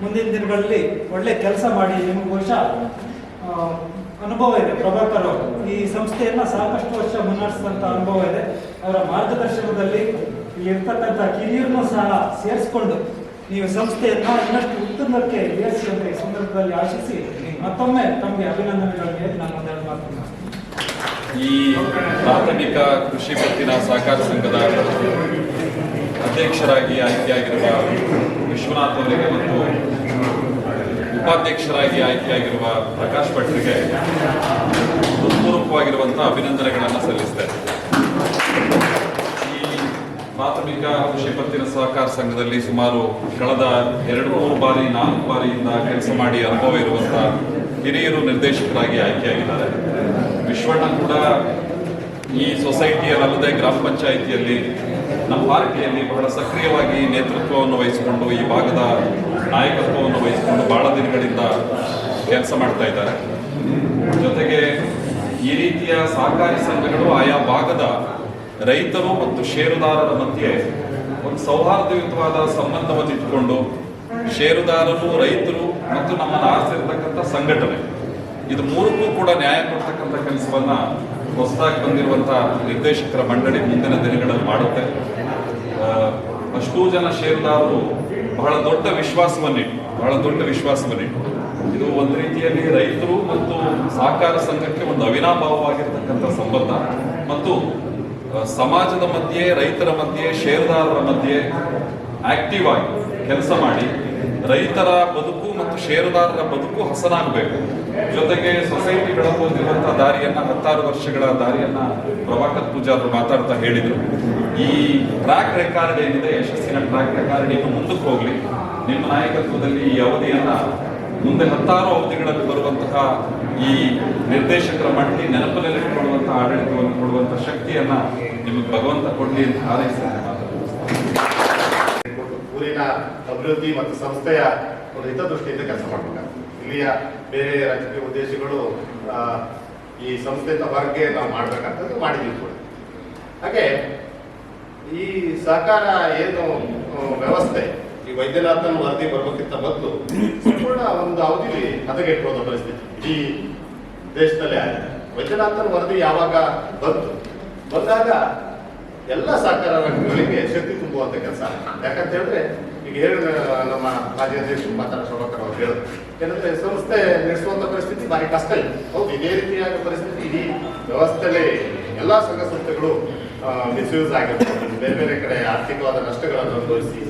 ಮುಂದಿನ ದಿನಗಳಲ್ಲಿ ಒಳ್ಳೆ ಕೆಲಸ ಮಾಡಿ ನಿಮಗೆ ಬಹುಶಃ ಅನುಭವ ಇದೆ. ಪ್ರಭಾಕರ್ ಅವರು. ಈ ಸಂಸ್ಥೆಯನ್ನು ಸಾಕಷ್ಟು ವರ್ಷ ಮುನ್ನಡೆಸಿದಂಥ ಅನುಭವ ಇದೆ. ಅವರ ಮಾರ್ಗದರ್ಶನದಲ್ಲಿ ಇಲ್ಲಿ ಇರ್ತಕ್ಕಂಥ ಕಿರಿಯರನ್ನು ಸಹ ಸೇರಿಸ್ಕೊಂಡು ನೀವು ಸಂಸ್ಥೆಯನ್ನು ಇನ್ನಷ್ಟು ಉತ್ತಮಕ್ಕೆ ಏರಿಸಿ ಅಂತ ಈ ಸಂದರ್ಭದಲ್ಲಿ ಆಶಿಸಿ ಮತ್ತೊಮ್ಮೆ ತಮಗೆ ಅಭಿನಂದನೆಗಳಿಗೆ ನಾನು ಈ ಪ್ರಾಥಮಿಕ ಕೃಷಿ ಪತ್ತಿನ ಸಹಕಾರ ಸಂಘದ ಅಧ್ಯಕ್ಷರಾಗಿ ಆಯ್ಕೆಯಾಗಿರುವ ವಿಶ್ವನಾಥ್ ಅವರಿಗೆ ಮತ್ತು ಉಪಾಧ್ಯಕ್ಷರಾಗಿ ಆಯ್ಕೆಯಾಗಿರುವ ಪ್ರಕಾಶ್ ಭಟ್ರಿಗೆ ಹೃತ್ಪೂರ್ವಕವಾಗಿರುವಂತಹ ಅಭಿನಂದನೆಗಳನ್ನು ಸಲ್ಲಿಸಿದೆ. ಈ ಪ್ರಾಥಮಿಕ ಕೃಷಿ ಪತ್ತಿನ ಸಹಕಾರ ಸಂಘದಲ್ಲಿ ಸುಮಾರು ಕಳೆದ ಎರಡು ಮೂರು ಬಾರಿ, ನಾಲ್ಕು ಬಾರಿಯಿಂದ ಕೆಲಸ ಮಾಡಿ ಅನುಭವ ಇರುವಂತಹ ಹಿರಿಯರು ನಿರ್ದೇಶಕರಾಗಿ ಆಯ್ಕೆಯಾಗಿದ್ದಾರೆ. ವಿಶ್ವಣ್ಣ ಕೂಡ ಈ ಸೊಸೈಟಿಯಲ್ಲದೆ ಗ್ರಾಮ ಪಂಚಾಯಿತಿಯಲ್ಲಿ ನಮ್ಮ ಪಾರ್ಟಿಯಲ್ಲಿ ಬಹಳ ಸಕ್ರಿಯವಾಗಿ ನೇತೃತ್ವವನ್ನು ವಹಿಸಿಕೊಂಡು, ಈ ಭಾಗದ ನಾಯಕತ್ವವನ್ನು ವಹಿಸಿಕೊಂಡು ಬಹಳ ದಿನಗಳಿಂದ ಕೆಲಸ ಮಾಡ್ತಾ ಇದ್ದಾರೆ. ಜೊತೆಗೆ ಈ ರೀತಿಯ ಸಹಕಾರಿ ಸಂಘಗಳು ಆಯಾ ಭಾಗದ ರೈತರು ಮತ್ತು ಷೇರುದಾರರ ಮಧ್ಯೆ ಒಂದು ಸೌಹಾರ್ದಯುತವಾದ ಸಂಬಂಧವನ್ನು ಇಟ್ಕೊಂಡು ಷೇರುದಾರರು, ರೈತರು ಮತ್ತು ನಮ್ಮನ್ನು ಆರಿಸಿರ್ತಕ್ಕಂಥ ಸಂಘಟನೆ. ಇದು ಮೂರಕ್ಕೂ ಕೂಡ ನ್ಯಾಯ ಕೊಡ್ತಕ್ಕಂಥ ಕೆಲಸವನ್ನ ಹೊಸದಾಗಿ ಬಂದಿರುವಂತಹ ನಿರ್ದೇಶಕರ ಮಂಡಳಿ ಮುಂದಿನ ದಿನಗಳಲ್ಲಿ ಮಾಡುತ್ತೆ. ಅಷ್ಟೂ ಜನ ಷೇರುದಾರರು ಬಹಳ ದೊಡ್ಡ ವಿಶ್ವಾಸವನ್ನಿಟ್ಟು ಬಹಳ ದೊಡ್ಡ ವಿಶ್ವಾಸವನ್ನಿಟ್ಟು ಇದು ಒಂದು ರೀತಿಯಲ್ಲಿ ರೈತರು ಮತ್ತು ಸಹಕಾರ ಸಂಘಕ್ಕೆ ಒಂದು ಅವಿನಾಭಾವವಾಗಿರ್ತಕ್ಕಂಥ ಸಂಬಂಧ. ಮತ್ತು ಸಮಾಜದ ಮಧ್ಯೆ, ರೈತರ ಮಧ್ಯೆ, ಷೇರುದಾರರ ಮಧ್ಯೆ ಆಕ್ಟಿವ್ ಆಗಿ ಕೆಲಸ ಮಾಡಿ ರೈತರ ಬದುಕು ಮತ್ತು ಷೇರುದಾರರ ಬದುಕು ಹಸನಾಗಬೇಕು. ಜೊತೆಗೆ ಸೊಸೈಟಿ ಬೆಳಕೋದಿರುವಂತಹ ದಾರಿಯನ್ನ, ಹತ್ತಾರು ವರ್ಷಗಳ ದಾರಿಯನ್ನ ಪ್ರಭಾಕರ್ ಪೂಜಾರರು ಮಾತಾಡ್ತಾ ಹೇಳಿದ್ರು. ಈ ಟ್ರ್ಯಾಕ್ ರೆಕಾರ್ಡ್ ಏನಿದೆ, ಯಶಸ್ಸಿನ ಟ್ರ್ಯಾಕ್ ರೆಕಾರ್ಡ್ ಇನ್ನು ಮುಂದಕ್ಕೆ ಹೋಗ್ಲಿ. ನಿಮ್ಮ ನಾಯಕತ್ವದಲ್ಲಿ ಈ ಅವಧಿಯನ್ನ ಮುಂದೆ ಹತ್ತಾರು ಅವಧಿಗಳಲ್ಲಿ ಬರುವಂತಹ ಈ ನಿರ್ದೇಶಕರ ಮಂಡಳಿ ನೆನಪಿನಲ್ಲಿಟ್ಟುಕೊಳ್ಳುವಂತಹ ಆಡಳಿತವನ್ನು ಕೊಡುವಂತಹ ಶಕ್ತಿಯನ್ನ ನಿಮಗೆ ಭಗವಂತ ಕೊಡ್ಲಿ ಅಂತ ಹಾರೈಸಿ ನನ್ನ ಮಾತನ್ನು ಮುಗಿಸ್ತೇನೆ. ಕೊಟ್ಟು ಊರಿನ ಅಭಿವೃದ್ಧಿ ಮತ್ತು ಸಂಸ್ಥೆಯ ಒಂದು ಹಿತದೃಷ್ಟಿಯಿಂದ ಕೆಲಸ ಮಾಡಬೇಕಾಗ್ತದೆ. ಇಲ್ಲಿಯ ಬೇರೆ ರಾಜಕೀಯ ಉದ್ದೇಶಗಳು ಈ ಸಂಸ್ಥೆಯಿಂದ ಹೊರಗೆ ನಾವು ಮಾಡಬೇಕಾಗ್ತದೆ ಮಾಡಿದ್ವಿ ಕೂಡ. ಹಾಗೆ ಈ ಸಹಕಾರ ಏನು ವ್ಯವಸ್ಥೆ, ಈ ವೈದ್ಯನಾಥನ ವರದಿ ಬರಬೇಕಿಂತ ಮೊದಲು ಸಂಪೂರ್ಣ ಒಂದು ಅವಧಿಲಿ ಹದಗೆಟ್ಟುವ ಪರಿಸ್ಥಿತಿ. ಈ ದೇಶದಲ್ಲೇ ಆಗಿದೆ. ವೈದ್ಯನಾಥನ್ ವರದಿ ಯಾವಾಗ ಬಂತು? ಬಂದಾಗ ಎಲ್ಲ ಸಹಕಾರ ರಂಗಗಳಿಗೆ ಶಕ್ತಿ ತುಂಬುವಂತ ಕೆಲಸ. ಯಾಕಂತ ಹೇಳಿದ್ರೆ, ಈಗ ಹೇಳಿದ ನಮ್ಮ ಮಾಜಿ ಅಧ್ಯಕ್ಷರು ಮಾತಾಡ ಶೋಭಕರ್ ಅವರು ಹೇಳಿದ್ರು ಏನಂದ್ರೆ ಸಂಸ್ಥೆ ನಡೆಸುವಂತ ಪರಿಸ್ಥಿತಿ ಭಾರಿ ಕಷ್ಟ ಇದೆ. ಹೌದು, ಇದೇ ರೀತಿಯಾದ ಪರಿಸ್ಥಿತಿ ಇಡೀ ವ್ಯವಸ್ಥೆಯಲ್ಲಿ ಎಲ್ಲಾ ಸಂಘ ಸಂಸ್ಥೆಗಳು ಮಿಸ್ಯೂಸ್ ಆಗಿರ್ಬೋದು, ಬೇರೆ ಬೇರೆ ಕಡೆ ಆರ್ಥಿಕವಾದ ನಷ್ಟಗಳನ್ನು ಅನುಭವಿಸಿ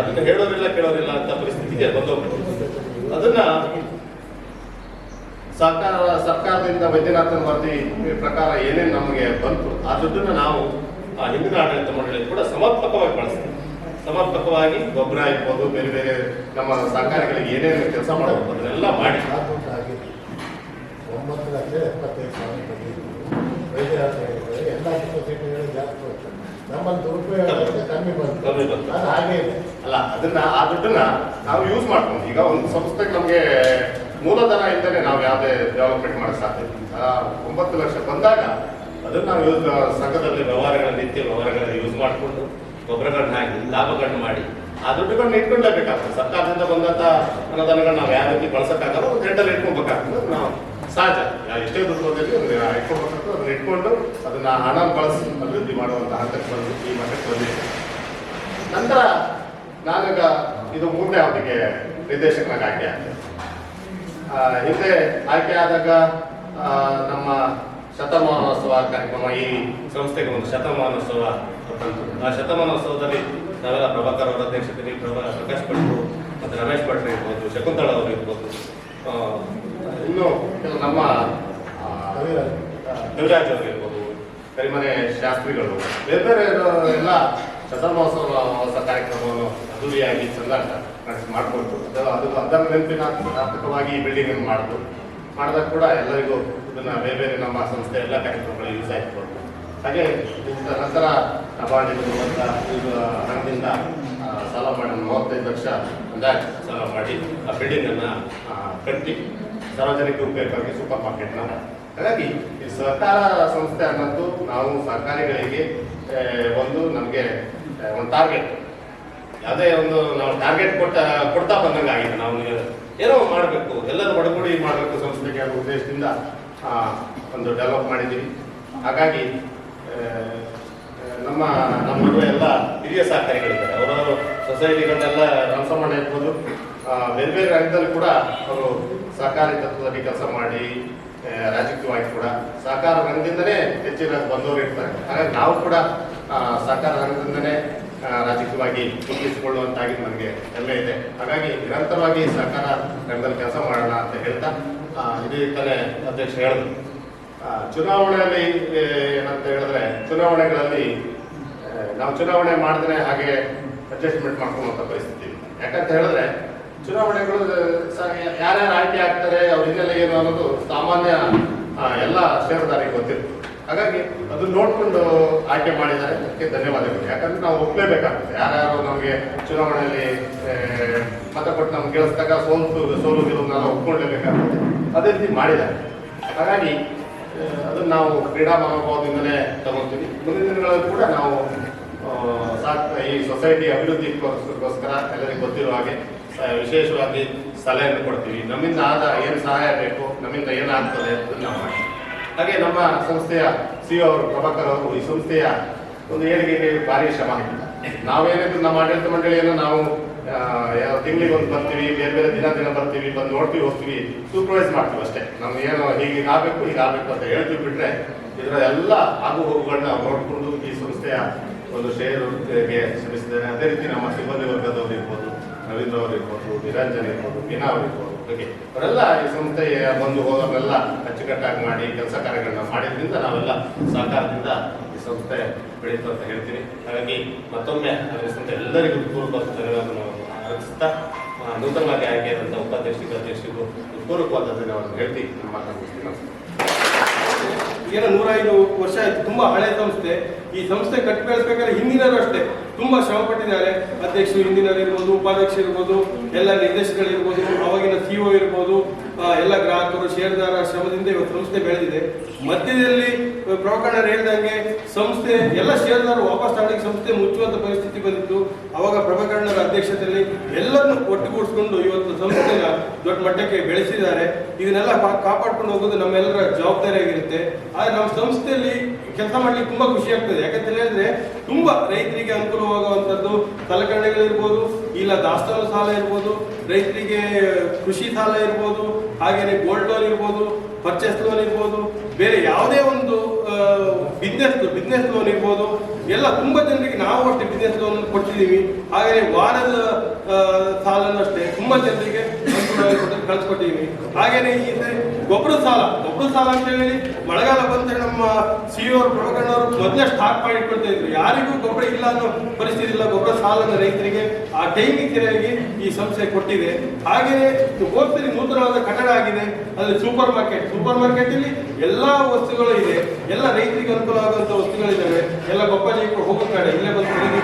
ಅದನ್ನ ಹೇಳೋರಿಲ್ಲ, ಕೇಳೋರಿಲ್ಲ ಅಂತ ಪರಿಸ್ಥಿತಿಗೆ ಬಂದೋಗ್ಬೋದು ಅದನ್ನ ಸರ್ಕಾರ, ಸರ್ಕಾರದಿಂದ ವೈದ್ಯನಾಥನ್ ವರದಿ ಪ್ರಕಾರ ಏನೇನು ನಮಗೆ ಬಂತು, ಆ ದುಡ್ಡನ್ನ ನಾವು ಹಿಂದಿನ ಆಡಳಿತ ಮಂಡಳಿ ಕೂಡ ಸಮರ್ಪಕವಾಗಿ ಬಳಸ್ತೀವಿ. ಸಮರ್ಪಕವಾಗಿ ಗೊಬ್ಬರ ಇರ್ಬೋದು ಬೇರೆ ಬೇರೆ ನಮ್ಮ ಸರ್ಕಾರಗಳಿಗೆ ಏನೇನು ಕೆಲಸ ಮಾಡಬೇಕು ಅದನ್ನೆಲ್ಲ ಮಾಡಿ. ಒಂಬತ್ತು ಲಕ್ಷ ಎಪ್ಪತ್ತೈದು ಸಾವಿರ ಎಲ್ಲ ಸೊಸೈಟಿಗಳು ಜಾಸ್ತಿ ಹೋಗ್ತದೆ ನಮ್ಮಲ್ಲಿ ದುರುಪಯೋಗ ಕಮ್ಮಿ ಬಂತು. ಕಮ್ಮಿ ಬಂತು. ಅದು ಹಾಗೆ ಇದೆ. ಅಲ್ಲ ಅದನ್ನ ಆ ದುಡ್ಡನ್ನ ನಾವು ಯೂಸ್ ಮಾಡ್ಕೊಂಡು ಈಗ ಒಂದು ಸಂಸ್ಥೆಗೆ ನಮಗೆ ಮೂಲಧನ ಇದ್ದರೆ ನಾವು ಯಾವುದೇ ಡೆವಲಪ್ಮೆಂಟ್ ಮಾಡಕ್ ಸಾಧ್ಯ ಒಂಬತ್ತು ಲಕ್ಷ ಬಂದಾಗ ಅದನ್ನ ನಾವು ಯೂಸ್ ಸಂಘದಲ್ಲಿ ವ್ಯವಹಾರಗಳ ನಿತ್ಯ ವ್ಯವಹಾರಗಳಲ್ಲಿ ಯೂಸ್ ಮಾಡಿಕೊಂಡು ಗೊಬ್ಬರಗಳನ್ನ ಹಾಕಿ ಲಾಭಗಳನ್ನ ಮಾಡಿ, ಆ ದುಡ್ಡುಗಳನ್ನ ಇಟ್ಕೊಂಡ್ಲೇಬೇಕಾಗ್ತದೆ ಸರ್ಕಾರದಿಂದ ಬಂದಂತ ಅನುದಾನಗಳನ್ನ ನಾವು ಯಾವ ರೀತಿ ಬಳಸಕ್ಕಾಗಲ್ಲ, ಒಂದು ಹೆಂಡಲ್ಲಿ ಇಟ್ಕೊಬೇಕಾಗ್ತದೆ. ನಾವು ಸಹಜ. ಎಷ್ಟೇ ದುಡ್ಡು ಬಂದಿರಲಿ ಅದನ್ನ ಇಟ್ಕೊಬೇಕಾಗ್ತದೆ. ಅದನ್ನ ಇಟ್ಕೊಂಡು ಅದನ್ನ ಹಣ ಬಳಸಿ ಅಭಿವೃದ್ಧಿ ಮಾಡುವಂತ ಹಂತಕ್ಕೆ ಬಂದು ಈ ಮಟ್ಟಕ್ಕೆ ಬಂದಿದೆ. ನಂತರ ನಾನೀಗ ಇದು ಮೂರನೇ ಅವಧಿಗೆ ನಿರ್ದೇಶಕನಾಗಿ ಆಯ್ಕೆ ಆಗ್ತದೆ. ಹಿಂದೆ ಆಯ್ಕೆ ಆದಾಗ ನಮ್ಮ ಶತಮಾನೋತ್ಸವ ಕಾರ್ಯಕ್ರಮ, ಈ ಸಂಸ್ಥೆಗೆ ಒಂದು ಶತಮಾನೋತ್ಸವ ಶತಮಾನೋತ್ಸವದಲ್ಲಿ ನಾವೆಲ್ಲ ಪ್ರಭಾಕರ್ ಅವರ ಅಧ್ಯಕ್ಷತೆ ಪ್ರಭಾ ಪ್ರಕಾಶ್ ಭಟ್ರು ಮತ್ತು ರಮೇಶ್ ಭಟ್ರು ಇರ್ಬೋದು ಶಕುಂತಳ ಅವರು ಇರ್ಬೋದು ಆ, ಇನ್ನು ನಮ್ಮ ಆ, ಕವಿರಾಜ್. ಅವರು ಇರ್ಬೋದು ಕರಿಮನೆ ಶಾಸ್ತ್ರಿಗಳು ಬೇರೆ ಬೇರೆ ಎಲ್ಲ ಶತಮಾನೋತ್ಸವ ಹೊಸ ಕಾರ್ಯಕ್ರಮವನ್ನು ಅದ್ದೂರಿಯಾಗಿ ಚಂದ ಮಾಡಿಕೊಟ್ಟು ಅದು ಅದು ಅದರ ನೆನಪಿನಾತ್ಮಕವಾಗಿ ಈ ಬಿಲ್ಡಿಂಗ್ ಮಾಡಿದ್ರು ಮಾಡಿದಾಗ ಕೂಡ ಎಲ್ಲರಿಗೂ ಇದನ್ನ ಬೇರೆ ಬೇರೆ ನಮ್ಮ ಸಂಸ್ಥೆ ಎಲ್ಲ ಕಾರ್ಯಕ್ರಮಗಳು ಯೂಸ್ ಆಯ್ತು ಹಾಗೆ ನಂತರ ನಬಾರ್ಡಿಂದ ಬರುವಂಥ ಇದು ಹಣದಿಂದ ಸಾಲ ಮಾಡಿ ಮೂವತ್ತೈದು ಲಕ್ಷ ಅಂದಾಜು ಸಾಲ ಮಾಡಿ ಆ ಬಿಲ್ಡಿಂಗ್ ಅನ್ನ ಕಟ್ಟಿ ಸಾರ್ವಜನಿಕ ಉಪಯೋಗಕ್ಕಾಗಿ ಸೂಪರ್ ಮಾರ್ಕೆಟ್ನ ಹಾಗಾಗಿ ಈ ಸಹಕಾರ ಸಂಸ್ಥೆ ಅನ್ನೋದು ನಾವು ಸರ್ಕಾರಿಗಳಿಗೆ ಒಂದು ನಮಗೆ ಒಂದು ಟಾರ್ಗೆಟ್ ಯಾವುದೇ ಒಂದು ನಾವು ಟಾರ್ಗೆಟ್ ಕೊಟ್ಟ, ಕೊಡ್ತಾ ಬಂದಂಗೆ ಆಗಿದೆ ನಾವು ಏನೋ ಮಾಡಬೇಕು, ಎಲ್ಲರೂ ಒಡಗೂಡಿ ಮಾಡಬೇಕು ಸಂಸ್ಥೆಗೆ ಅನ್ನೋ ಉದ್ದೇಶದಿಂದ ಒಂದು ಡೆವಲಪ್ ಮಾಡಿದ್ದೀವಿ. ಹಾಗಾಗಿ ನಮ್ಮ ನಮ್ಮ ಎಲ್ಲ ಹಿರಿಯ ಸಹಕಾರಿಗಳಿದ್ದಾರೆ. ಅವರವರು ಸೊಸೈಟಿಗಳನ್ನೆಲ್ಲ ರಂಸಮಣ್ಣ ಇರ್ಬೋದು. ಬೇರೆ ಬೇರೆ ರಂಗದಲ್ಲಿ ಕೂಡ ಅವರು ಸಹಕಾರಿ ತತ್ವದಲ್ಲಿ ಕೆಲಸ ಮಾಡಿ ರಾಜಕೀಯವಾಗಿ ಕೂಡ ಸಹಕಾರ ರಂಗದಿಂದನೇ ಹೆಚ್ಚಿನ ಬಂದವರು ಇರ್ತಾರೆ. ಹಾಗಾಗಿ ನಾವು ಕೂಡ ಸಹಕಾರ ರಂಗದಿಂದನೇ ಆ, ರಾಜಕೀಯವಾಗಿ ಗುರುತಿಸಿಕೊಳ್ಳುವಂತಾಗಿ ನನಗೆ ಹೆಮ್ಮೆ ಇದೆ. ಹಾಗಾಗಿ ನಿರಂತರವಾಗಿ ಸಹಕಾರ ರಂಗದಲ್ಲಿ ಕೆಲಸ ಮಾಡೋಣ ಅಂತ ಹೇಳ್ತಾ ಇದೇ ತಾನೇ ಅಧ್ಯಕ್ಷ ಹೇಳಿದ್ರು. ಚುನಾವಣೆಯಲ್ಲಿ ಏನಂತ ಹೇಳಿದ್ರೆ, ಚುನಾವಣೆಗಳಲ್ಲಿ ನಾವು ಚುನಾವಣೆ ಮಾಡಿದ್ರೆ ಹಾಗೆ ಅಡ್ಜಸ್ಟ್ಮೆಂಟ್ ಮಾಡ್ಕೊಳ್ಳುವಂಥ ಪರಿಸ್ಥಿತಿ. ಯಾಕಂತ ಹೇಳಿದ್ರೆ, ಚುನಾವಣೆಗಳು ಯಾರ್ಯಾರು ಆಯ್ಕೆ ಆಗ್ತಾರೆ, ಅವ್ರ ಹಿನ್ನೆಲೆ ಏನು ಅನ್ನೋದು ಸಾಮಾನ್ಯ ಎಲ್ಲ ಷೇರುದಾರಿಗೆ ಗೊತ್ತಿತ್ತು ಹಾಗಾಗಿ ಅದು ನೋಡ್ಕೊಂಡು ಆಯ್ಕೆ ಮಾಡಿದ್ದಾರೆ ಅದಕ್ಕೆ ಧನ್ಯವಾದಗಳು. ಯಾಕಂದ್ರೆ ನಾವು ಒಪ್ಲೇಬೇಕಾಗ್ತದೆ ಯಾರ್ಯಾರು ನಮಗೆ ಚುನಾವಣೆಯಲ್ಲಿ ಮತ ಕೊಟ್ಟು ನಮ್ಗೆ ಕೇಳಿಸಿದಾಗ ಸೋಲು ಸೋಲು ನಾವು ಒಪ್ಕೊಳ್ಳೇಬೇಕಾಗ್ತದೆ ಅದೇ ರೀತಿ ಮಾಡಿದ್ದಾರೆ. ಹಾಗಾಗಿ ಅದನ್ನ ನಾವು ಕ್ರೀಡಾ ಮನೋಭಾವದಿಂದಲೇ ತಗೊಳ್ತೀವಿ. ಮುಂದಿನ ದಿನಗಳಲ್ಲಿ ಕೂಡ ನಾವು ಸಾಕ್, ಈ ಸೊಸೈಟಿ ಅಭಿವೃದ್ಧಿಗೋಸ್ಕರ ಎಲ್ಲರಿಗೂ ಗೊತ್ತಿರೋ ಹಾಗೆ ವಿಶೇಷವಾಗಿ ಸಲಹೆಯನ್ನು ಕೊಡ್ತೀವಿ. ನಮ್ಮಿಂದ ಆದ ಏನು ಸಹಾಯ ಬೇಕು, ನಮ್ಮಿಂದ ಏನಾಗ್ತದೆ ಅಂತ ನಾವು ಹಾಗೆ ನಮ್ಮ ಸಂಸ್ಥೆಯ ಸಿ ಅವರು, ಪ್ರಭಾಕರ್ ಅವರು ಈ ಸಂಸ್ಥೆಯ ಒಂದು ಏಳಿಗೆಗೆ ಭಾರಿ ಶ್ರಮ ನಾವೇನಿದ್ರು ನಮ್ಮ ಆಡಳಿತ ಮಂಡಳಿಯನ್ನು ನಾವು ಯಾವ ತಿಂಗಳಿಗೆ ಒಂದು ಬರ್ತೀವಿ, ಬೇರೆ ಬೇರೆ ದಿನ ದಿನ ಬರ್ತೀವಿ, ಬಂದು ನೋಡ್ತೀವಿ, ಹೋಗ್ತೀವಿ ಸೂಪರ್ವೈಸ್ ಮಾಡ್ತೀವಿ ಅಷ್ಟೇ. ನಮ್ಗೆ ಏನು, ಹೀಗೆ ಆಗಬೇಕು ಆಗಬೇಕು ಅಂತ ಹೇಳ್ತೀವಿ ಬಿಟ್ರೆ ಇದರ ಎಲ್ಲ ಆಗು ಹೋಗುಗಳನ್ನ ನೋಡಿಕೊಂಡು ಈ ಸಂಸ್ಥೆಯ ಒಂದು ಷೇರುಗೆ ಶ್ರಮಿಸಿದ್ದಾರೆ. ಅದೇ ರೀತಿ ನಮ್ಮ ಸಿಬ್ಬಂದಿ ವರ್ಗದವರು ಇರ್ಬೋದು ರವೀಂದ್ರ ಅವರು ಇರ್ಬೋದು, ನಿರಂಜನ್ ಇರ್ಬೋದು, ಮೀನಾ ಅವರು ಇರ್ಬೋದು, ಹಾಗೆ ಅವರೆಲ್ಲ ಈ ಸಂಸ್ಥೆಯ ಬಂದು ಹೋಗೋರೆಲ್ಲ ಅಚ್ಚುಕಟ್ಟಾಗಿ ಮಾಡಿ ಕೆಲಸ ಕಾರ್ಯಗಳನ್ನ ಮಾಡಿದ್ರಿಂದ ನಾವೆಲ್ಲ ಸಹಕಾರದಿಂದ ಈ ಸಂಸ್ಥೆ ಬೆಳೀತು ಅಂತ ಹೇಳ್ತೀನಿ ಹಾಗಾಗಿ ಮತ್ತೊಮ್ಮೆ ಸಂಸ್ಥೆ ಎಲ್ಲರಿಗೂ ಪೂರ್ವಕ ಧನ್ಯವಾದವನ್ನು ಅರ್ಪಿಸ್ತಾ ಆ, ನೂತನವಾಗಿ ಆಯ್ಕೆಯಾದಂಥ ಉಪಾಧ್ಯಕ್ಷರಿಗೂ ಅಧ್ಯಕ್ಷರಿಗೂ ಪೂರ್ವಕವಾದ ಧನ್ಯವಾದ ಹೇಳ್ತಿ ನಮ್ಮ ಏನೋ ನೂರೈದು ವರ್ಷ ಆಯ್ತು. ತುಂಬಾ ಹಳೆ ಸಂಸ್ಥೆ. ಈ ಸಂಸ್ಥೆ ಕಟ್ಟಿ ಹಿಂದಿನವರು ಅಷ್ಟೇ. ತುಂಬಾ ಶ್ರಮ ಪಟ್ಟಿದ್ದಾರೆ ಅಧ್ಯಕ್ಷರು ಹಿಂದಿನವರು ಇರ್ಬೋದು ಉಪಾಧ್ಯಕ್ಷರು ಇರ್ಬೋದು ಎಲ್ಲ ನಿರ್ದೇಶಕರಿರ್ಬೋದು ಅವಾಗಿನ ಸಿ ಇರ್ಬೋದು ಆ, ಎಲ್ಲ ಗ್ರಾಹಕರು ಷೇರುದಾರ ಶ್ರಮದಿಂದ ಇವತ್ತು ಸಂಸ್ಥೆ ಬೆಳೆದಿದೆ. ಮಧ್ಯದಲ್ಲಿ ಪ್ರವಕಣರು ಹೇಳಿದಂಗೆ ಸಂಸ್ಥೆ, ಎಲ್ಲ ಷೇರುದಾರರು ವಾಪಸ್ ತಗೊಳ್ಳಿಕ್ಕೆ ಸಂಸ್ಥೆ ಮುಚ್ಚುವಂತ ಪರಿಸ್ಥಿತಿ ಬಂದಿತ್ತು. ಅವಾಗ ಪ್ರಭಾಕರ್ಣರ ಅಧ್ಯಕ್ಷತೆಯಲ್ಲಿ ಎಲ್ಲರನ್ನು ಒಟ್ಟುಗೂಡಿಸ್ಕೊಂಡು ಇವತ್ತು ಸಂಸ್ಥೆನ ದೊಡ್ಡ ಮಟ್ಟಕ್ಕೆ ಬೆಳೆಸಿದ್ದಾರೆ. ಇದನ್ನೆಲ್ಲ ಕಾಪಾಡ್ಕೊಂಡು ಹೋಗೋದು ನಮ್ಮೆಲ್ಲರ ಜವಾಬ್ದಾರಿಯಾಗಿರುತ್ತೆ ಆದರೆ ನಮ್ಮ ಸಂಸ್ಥೆಯಲ್ಲಿ ಕೆಲಸ ಮಾಡ್ಲಿಕ್ಕೆ ತುಂಬಾ ಖುಷಿ ಆಗ್ತದೆ. ಯಾಕಂತ ಹೇಳಿದ್ರೆ ತುಂಬಾ ರೈತರಿಗೆ ಅನುಕೂಲವಾಗುವಂತದ್ದು ಸಲಕರಣೆಗಳಿರ್ಬೋದು ಇಲ್ಲ ದಾಸ್ತಾನು ಸಾಲ ಇರ್ಬೋದು, ರೈತರಿಗೆ ಕೃಷಿ ಸಾಲ ಇರ್ಬೋದು ಹಾಗೇನೆ ಗೋಲ್ಡ್ ಲೋನ್ ಇರ್ಬೋದು ಪರ್ಚೇಸ್ ಲೋನ್ ಇರ್ಬೋದು, ಬೇರೆ ಯಾವುದೇ ಒಂದು ಬಿಸ್ನೆಸ್ ಬಿಸ್ನೆಸ್ ಲೋನ್ ಇರ್ಬೋದು, ಎಲ್ಲ ತುಂಬ ಜನರಿಗೆ ನಾವು ಅಷ್ಟೇ ಬಿಸ್ನೆಸ್ ಲೋನ್ ಕೊಟ್ಟಿದ್ದೀವಿ. ಹಾಗೆಯೇ ವಾರದ ಸಾಲನ ಸಾಲನ್ನು ಅಷ್ಟೇ. ತುಂಬ ಜನರಿಗೆ ಕಳ್ಸಿಕೊಟ್ಟಿದ್ದೀವಿ ಹಾಗೇನೆ ಹಿಂದೆ ಗೊಬ್ಬರ ಸಾಲ. ಗೊಬ್ಬರ ಸಾಲ ಅಂತ ಹೇಳಿ ಮಳೆಗಾಲ ಬಂದ್ರೆ ನಮ್ಮ ಸಿ ಅವರು ಪ್ರಭಕಣ್ಣವರು ಮೊದಲೇ ಸ್ಟಾಕ್ ಮಾಡಿ ಇಟ್ಕೊಳ್ತಾ ಇದ್ರು. ಯಾರಿಗೂ ಗೊಬ್ಬರ ಇಲ್ಲ ಅನ್ನೋ ಪರಿಸ್ಥಿತಿ ಇಲ್ಲ. ಗೊಬ್ಬರ ಸಾಲನ ರೈತರಿಗೆ ಆ ಟೈಮಿಗೆ ಸರಿಯಾಗಿ ಈ ಸಂಸ್ಥೆ ಕೊಟ್ಟಿದೆ. ಹಾಗೆಯೇ ಹೋಗ್ತೀನಿ ನೂತನವಾದ ಕಟ್ಟಡ ಆಗಿದೆ. ಅಲ್ಲಿ ಸೂಪರ್ ಮಾರ್ಕೆಟ್. ಸೂಪರ್ ಮಾರ್ಕೆಟ್ ಅಲ್ಲಿ ಎಲ್ಲಾ ವಸ್ತುಗಳು ಇದೆ. ಎಲ್ಲ ರೈತರಿಗೆ ಅನುಕೂಲ ಆಗುವಂತ ವಸ್ತುಗಳಿದ್ದಾವೆ ಎಲ್ಲ ಗೊಬ್ಬರ ಹೋಗೋ ಕಡೆ. ಇಲ್ಲೇ ಬಂದು ಖರೀದಿ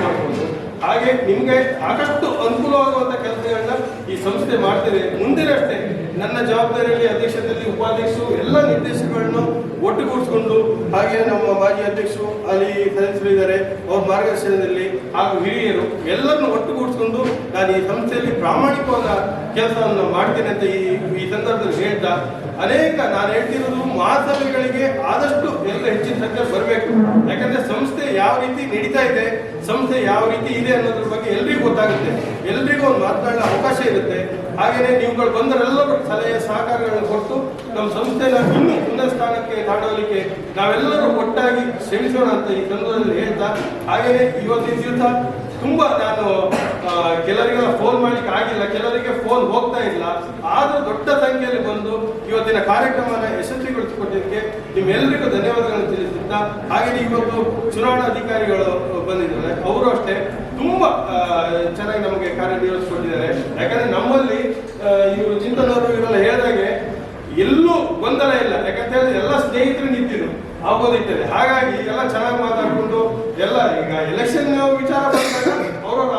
ಹಾಗೆ ನಿಮಗೆ ಸಾಕಷ್ಟು ಅನುಕೂಲವಾಗುವಂತ ಕೆಲಸಗಳನ್ನ ಈ ಸಂಸ್ಥೆ ಮಾಡ್ತಿದೆ. ಮುಂದಿನ ಅಷ್ಟೇ, ನನ್ನ ಜವಾಬ್ದಾರಿಯಲ್ಲಿ, ಅಧ್ಯಕ್ಷತೆಯಲ್ಲಿ ಉಪಾಧ್ಯಕ್ಷರು ಎಲ್ಲ ನಿರ್ದೇಶಕಗಳನ್ನು ಒಟ್ಟುಗೂಡಿಸ್ಕೊಂಡು ಹಾಗೆ ನಮ್ಮ ಮಾಜಿ ಅಧ್ಯಕ್ಷರು, ಅಲ್ಲಿ ಸದಸ್ಯರು ಇದ್ದಾರೆ, ಅವ್ರ ಮಾರ್ಗದರ್ಶನದಲ್ಲಿ ಹಾಗೂ ಹಿರಿಯರು ಎಲ್ಲರನ್ನು ಒಟ್ಟುಗೂಡಿಸಿಕೊಂಡು ನಾನು ಈ ಸಂಸ್ಥೆಯಲ್ಲಿ ಪ್ರಾಮಾಣಿಕವಾದ ಕೆಲಸವನ್ನು ಮಾಡ್ತೇನೆ ಅಂತ ಈ ಈ ಸಂದರ್ಭದಲ್ಲಿ ಹೇಳ್ತಾ, ಅನೇಕ ನಾನು ಹೇಳ್ತಿರೋದು ಮಹಾಸಭೆಗಳಿಗೆ ಆದಷ್ಟು ಎಲ್ಲ ಹೆಚ್ಚಿನ ಸಂಖ್ಯೆ ಬರಬೇಕು. ಯಾಕಂದ್ರೆ ಸಂಸ್ಥೆ ಯಾವ ರೀತಿ ನಡೀತಾ ಇದೆ, ಸಂಸ್ಥೆ ಯಾವ ರೀತಿ ಇದೆ ಅನ್ನೋದ್ರ ಬಗ್ಗೆ ಎಲ್ರಿಗೂ ಗೊತ್ತಾಗುತ್ತೆ. ಎಲ್ರಿಗೂ ಒಂದು ಮಾತನಾಡಲು ಅವಕಾಶ ಇರುತ್ತೆ. ಹಾಗೆಯೇ ನೀವುಗಳು ಬಂದರೆಲ್ಲರೂ ಸಲಹೆ ಸಹಕಾರಗಳನ್ನು ಕೊಟ್ಟು ನಮ್ಮ ಸಂಸ್ಥೆನ ಇನ್ನೂ ಸ್ಥಾನಕ್ಕೆ ತಾಡೋದಕ್ಕೆ ನಾವೆಲ್ಲರೂ ಒಟ್ಟಾಗಿ ಶ್ರಮಿಸೋಣ ಅಂತ ಈ ಸಂದರ್ಭದಲ್ಲಿ ಹೇಳ್ತಾ, ಹಾಗೆಯೇ ಇವತ್ತಿನ ದಿವಸ ತುಂಬ ನಾನು ಕೆಲವರಿಗೆಲ್ಲ ಫೋನ್ ಮಾಡಲಿಕ್ಕೆ ಆಗಿಲ್ಲ, ಕೆಲವರಿಗೆ ಫೋನ್ ಹೋಗ್ತಾ ಇಲ್ಲ, ಆದರೂ ದೊಡ್ಡ ಸಂಖ್ಯೆಯಲ್ಲಿ ಬಂದು ಇವತ್ತಿನ ಕಾರ್ಯಕ್ರಮನ ಯಶಸ್ವಿಗೊಳಿಸಿಕೊಟ್ಟಿದ್ದಕ್ಕೆ ನಿಮ್ಮೆಲ್ಲರಿಗೂ ಧನ್ಯವಾದಗಳನ್ನು ತಿಳಿಸುತ್ತಾ, ಹಾಗೆಯೇ ಇವತ್ತು ಚುನಾವಣಾಧಿಕಾರಿಗಳು ಬಂದಿದ್ದಾರೆ, ಅವರು ಅಷ್ಟೇ. ತುಂಬ ಚೆನ್ನಾಗಿ ನಮಗೆ ಕಾರ್ಯನಿರ್ವಹಿಸಿಕೊಂಡಿದ್ದಾರೆ ಯಾಕಂದ್ರೆ ನಮ್ಮಲ್ಲಿ ಇವರು ಚಿಂತನವರು ಇವರೆಲ್ಲ ಹೇಳಿದಾಗೆ ಎಲ್ಲೂ ಗೊಂದಲ ಇಲ್ಲ. ಯಾಕಂತ ಹೇಳಿದ್ರೆ ಎಲ್ಲ ಸ್ನೇಹಿತರು ನಿಂತಿದ್ರು. ಆಗೋದಿರ್ತದೆ ಹಾಗಾಗಿ ಎಲ್ಲ ಚೆನ್ನಾಗಿ ಮಾತಾಡ್ಕೊಂಡು ಎಲ್ಲ ಈಗ ಎಲೆಕ್ಷನ್ ವಿಚಾರ ಬಂದಾಗ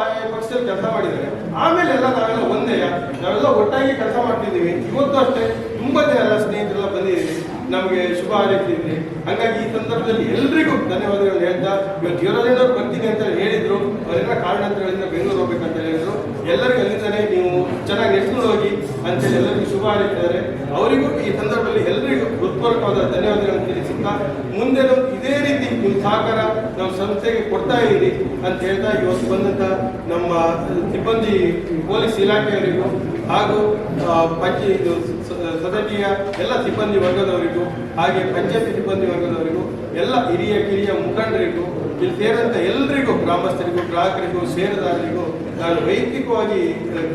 ಆಯಾ ಪಕ್ಷದಲ್ಲಿ ಕೆಲಸ ಮಾಡಿದ್ದಾರೆ. ಆಮೇಲೆ ಎಲ್ಲ ನಾವೆಲ್ಲ ಒಂದೇ. ನಾವೆಲ್ಲ ಒಟ್ಟಾಗಿ ಕೆಲಸ ಮಾಡ್ತಿದ್ದೀವಿ. ಇವತ್ತು ಅಷ್ಟೇ ತುಂಬಾ ಜನ ಎಲ್ಲ ಸ್ನೇಹಿತರೆಲ್ಲ ಬಂದಿದ್ದೀವಿ ನಮಗೆ ಶುಭ ಹಾರೈಸಿದ್ರಿ. ಹಾಗಾಗಿ ಈ ಸಂದರ್ಭದಲ್ಲಿ ಎಲ್ರಿಗೂ ಧನ್ಯವಾದಗಳು ಹೇಳ್ತಾ, ಇವತ್ತು ಯುವರಾಜನವರು ಬರ್ತೀನಿ ಅಂತ ಹೇಳಿದ್ರು. ಅವರೆಲ್ಲ ಕಾರಣಾಂತರಗಳಿಂದ ಬೆಂಗಳೂರು ಹೋಗ್ಬೇಕಂತ ಹೇಳಿದ್ರು. ಎಲ್ಲರಿಗೂ ಅಲ್ಲಿಂದಲೇ ನೀವು ಚೆನ್ನಾಗಿ ನೆಡ್ಕೊಂಡು ಹೋಗಿ ಅಂತೇಳಿ ಎಲ್ಲರಿಗೂ ಶುಭ ಹಾರೈಸಿದ್ದಾರೆ ಅವರಿಗೂ ಈ ಸಂದರ್ಭದಲ್ಲಿ ಎಲ್ಲರಿಗೂ ಹೃತ್ಪೂರ್ವಕವಾದ ಧನ್ಯವಾದಗಳನ್ನು ತಿಳಿಸುತ್ತಾ ಮುಂದೆ ಇದೇ ರೀತಿ ಸಹಕಾರ ನಮ್ಮ ಸಂಸ್ಥೆಗೆ ಕೊಡ್ತಾ ಇರಿ ಅಂತ ಹೇಳ್ತಾ ಇವತ್ತು ಬಂದಂತ ನಮ್ಮ ಸಿಬ್ಬಂದಿ ಪೊಲೀಸ್ ಇಲಾಖೆಯವರಿಗೂ ಹಾಗೂ ಪಂಚಿ, ಇದು ಸ- ಸೊಸೈಟಿಯ ಎಲ್ಲ ಸಿಬ್ಬಂದಿ ವರ್ಗದವರಿಗೂ ಹಾಗೆ ಪಂಚಾಯತಿ ಸಿಬ್ಬಂದಿ ವರ್ಗದವರಿಗೂ ಎಲ್ಲ ಹಿರಿಯ ಕಿರಿಯ ಮುಖಂಡರಿಗೂ ಇಲ್ಲಿ ಸೇರಿದಂಥ ಎಲ್ಲರಿಗೂ ಗ್ರಾಮಸ್ಥರಿಗೂ ಗ್ರಾಹಕರಿಗೂ ಷೇರುದಾರರಿಗೂ ನಾನು ವೈಯಕ್ತಿಕವಾಗಿ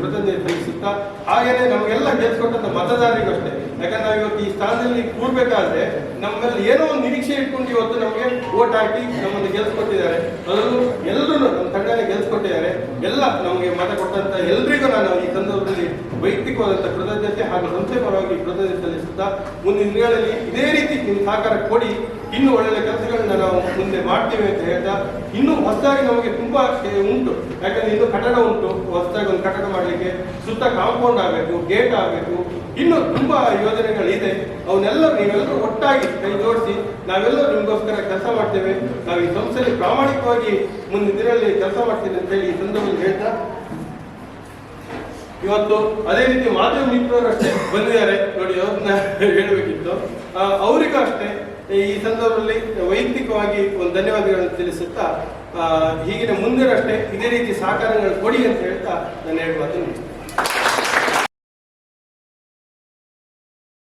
ಕೃತಜ್ಞತೆ ಸಲ್ಲಿಸುತ್ತಾ ಹಾಗೆಯೇ ನಮಗೆಲ್ಲ ಗೆಲ್ಸ್ಕೊಟ್ಟಂತ ಮತದಾರರಿಗೂ ಅಷ್ಟೇ ಯಾಕಂದ್ರೆ ನಾವು ಇವತ್ತು ಈ ಸ್ಥಾನದಲ್ಲಿ ಕೂರ್ಬೇಕಾದ್ರೆ ನಮ್ಮಲ್ಲಿ ಏನೋ ಒಂದು ನಿರೀಕ್ಷೆ ಇಟ್ಕೊಂಡು ಇವತ್ತು ನಮಗೆ ಓಟ್ ಹಾಕಿ ನಮ್ಮನ್ನು ಗೆಲ್ಸ್ಕೊಟ್ಟಿದ್ದಾರೆ. ಅದರಲ್ಲೂ ಎಲ್ಲರೂ ನಮ್ಮ ತಂಡನೇ ಗೆಲ್ಸ್ಕೊಟ್ಟಿದ್ದಾರೆ. ಎಲ್ಲ ನಮಗೆ ಮತ ಕೊಟ್ಟಂತ ಎಲ್ರಿಗೂ ನಾನು ಈ ಸಂದರ್ಭದಲ್ಲಿ ವೈಯಕ್ತಿಕವಾದಂಥ ಕೃತಜ್ಞತೆ ಹಾಗೂ ಸಂಸ್ಥೆ ಪರವಾಗಿ ಕೃತಜ್ಞತೆ ಸಲ್ಲಿಸುತ್ತಾ ಮುಂದಿನ ದಿನಗಳಲ್ಲಿ ಇದೇ ರೀತಿ ನಿಮ್ಮ ಸಹಕಾರ ಕೊಡಿ. ಇನ್ನು ಒಳ್ಳೊಳ್ಳೆ ಕೆಲಸಗಳನ್ನ ನಾವು ಮುಂದೆ ಮಾಡ್ತೇವೆ ಅಂತ ಹೇಳ್ತಾ ಇನ್ನೂ ಹೊಸದಾಗಿ ನಮಗೆ ತುಂಬಾ ಉಂಟು. ಯಾಕಂದ್ರೆ ಇನ್ನು ಕಟ್ಟಡ ಉಂಟು. ಹೊಸದಾಗಿ ಒಂದು ಕಟ್ಟಡ ಮಾಡಲಿಕ್ಕೆ ಸುತ್ತ ಕಾಂಪೌಂಡ್ ಆಗಬೇಕು ಗೇಟ್ ಆಗಬೇಕು. ಇನ್ನು ತುಂಬಾ ಯೋಜನೆಗಳಿದೆ. ಅವನ್ನೆಲ್ಲ ನೀವೆಲ್ಲರೂ ಒಟ್ಟಾಗಿ ಕೈ ಜೋಡಿಸಿ ನಾವೆಲ್ಲರೂ ನಿಮಗೋಸ್ಕರ ಕೆಲಸ ಮಾಡ್ತೇವೆ. ನಾವು ಈ ಸಂಸ್ಥೆಯಲ್ಲಿ ಪ್ರಾಮಾಣಿಕವಾಗಿ ಮುಂದಿನ ದಿನಗಳಲ್ಲಿ ಕೆಲಸ ಮಾಡ್ತೀವಿ ಅಂತ ಹೇಳಿ ಈ ಸಂದರ್ಭದಲ್ಲಿ ಹೇಳ್ತಾ ಇವತ್ತು ಅದೇ ರೀತಿ ಮಾಧ್ಯಮ ಮಿತ್ರರು ಅಷ್ಟೇ ಬಂದಿದ್ದಾರೆ. ನೋಡಿ, ಅವ್ರನ್ನ ಹೇಳಬೇಕಿತ್ತು. ಅವರಿಗೂ ಅಷ್ಟೇ ಈ ಸಂದರ್ಭದಲ್ಲಿ ವೈಯಕ್ತಿಕವಾಗಿ ಒಂದು ಧನ್ಯವಾದಗಳನ್ನು ತಿಳಿಸುತ್ತಾ ಹೀಗಿನ ಮುಂದಿನ ಅಷ್ಟೇ ಇದೇ ರೀತಿ ಸಹಕಾರಗಳು ಕೊಡಿ ಅಂತ ಹೇಳ್ತಾ ನನ್ನ ಹೇಳುವಂತ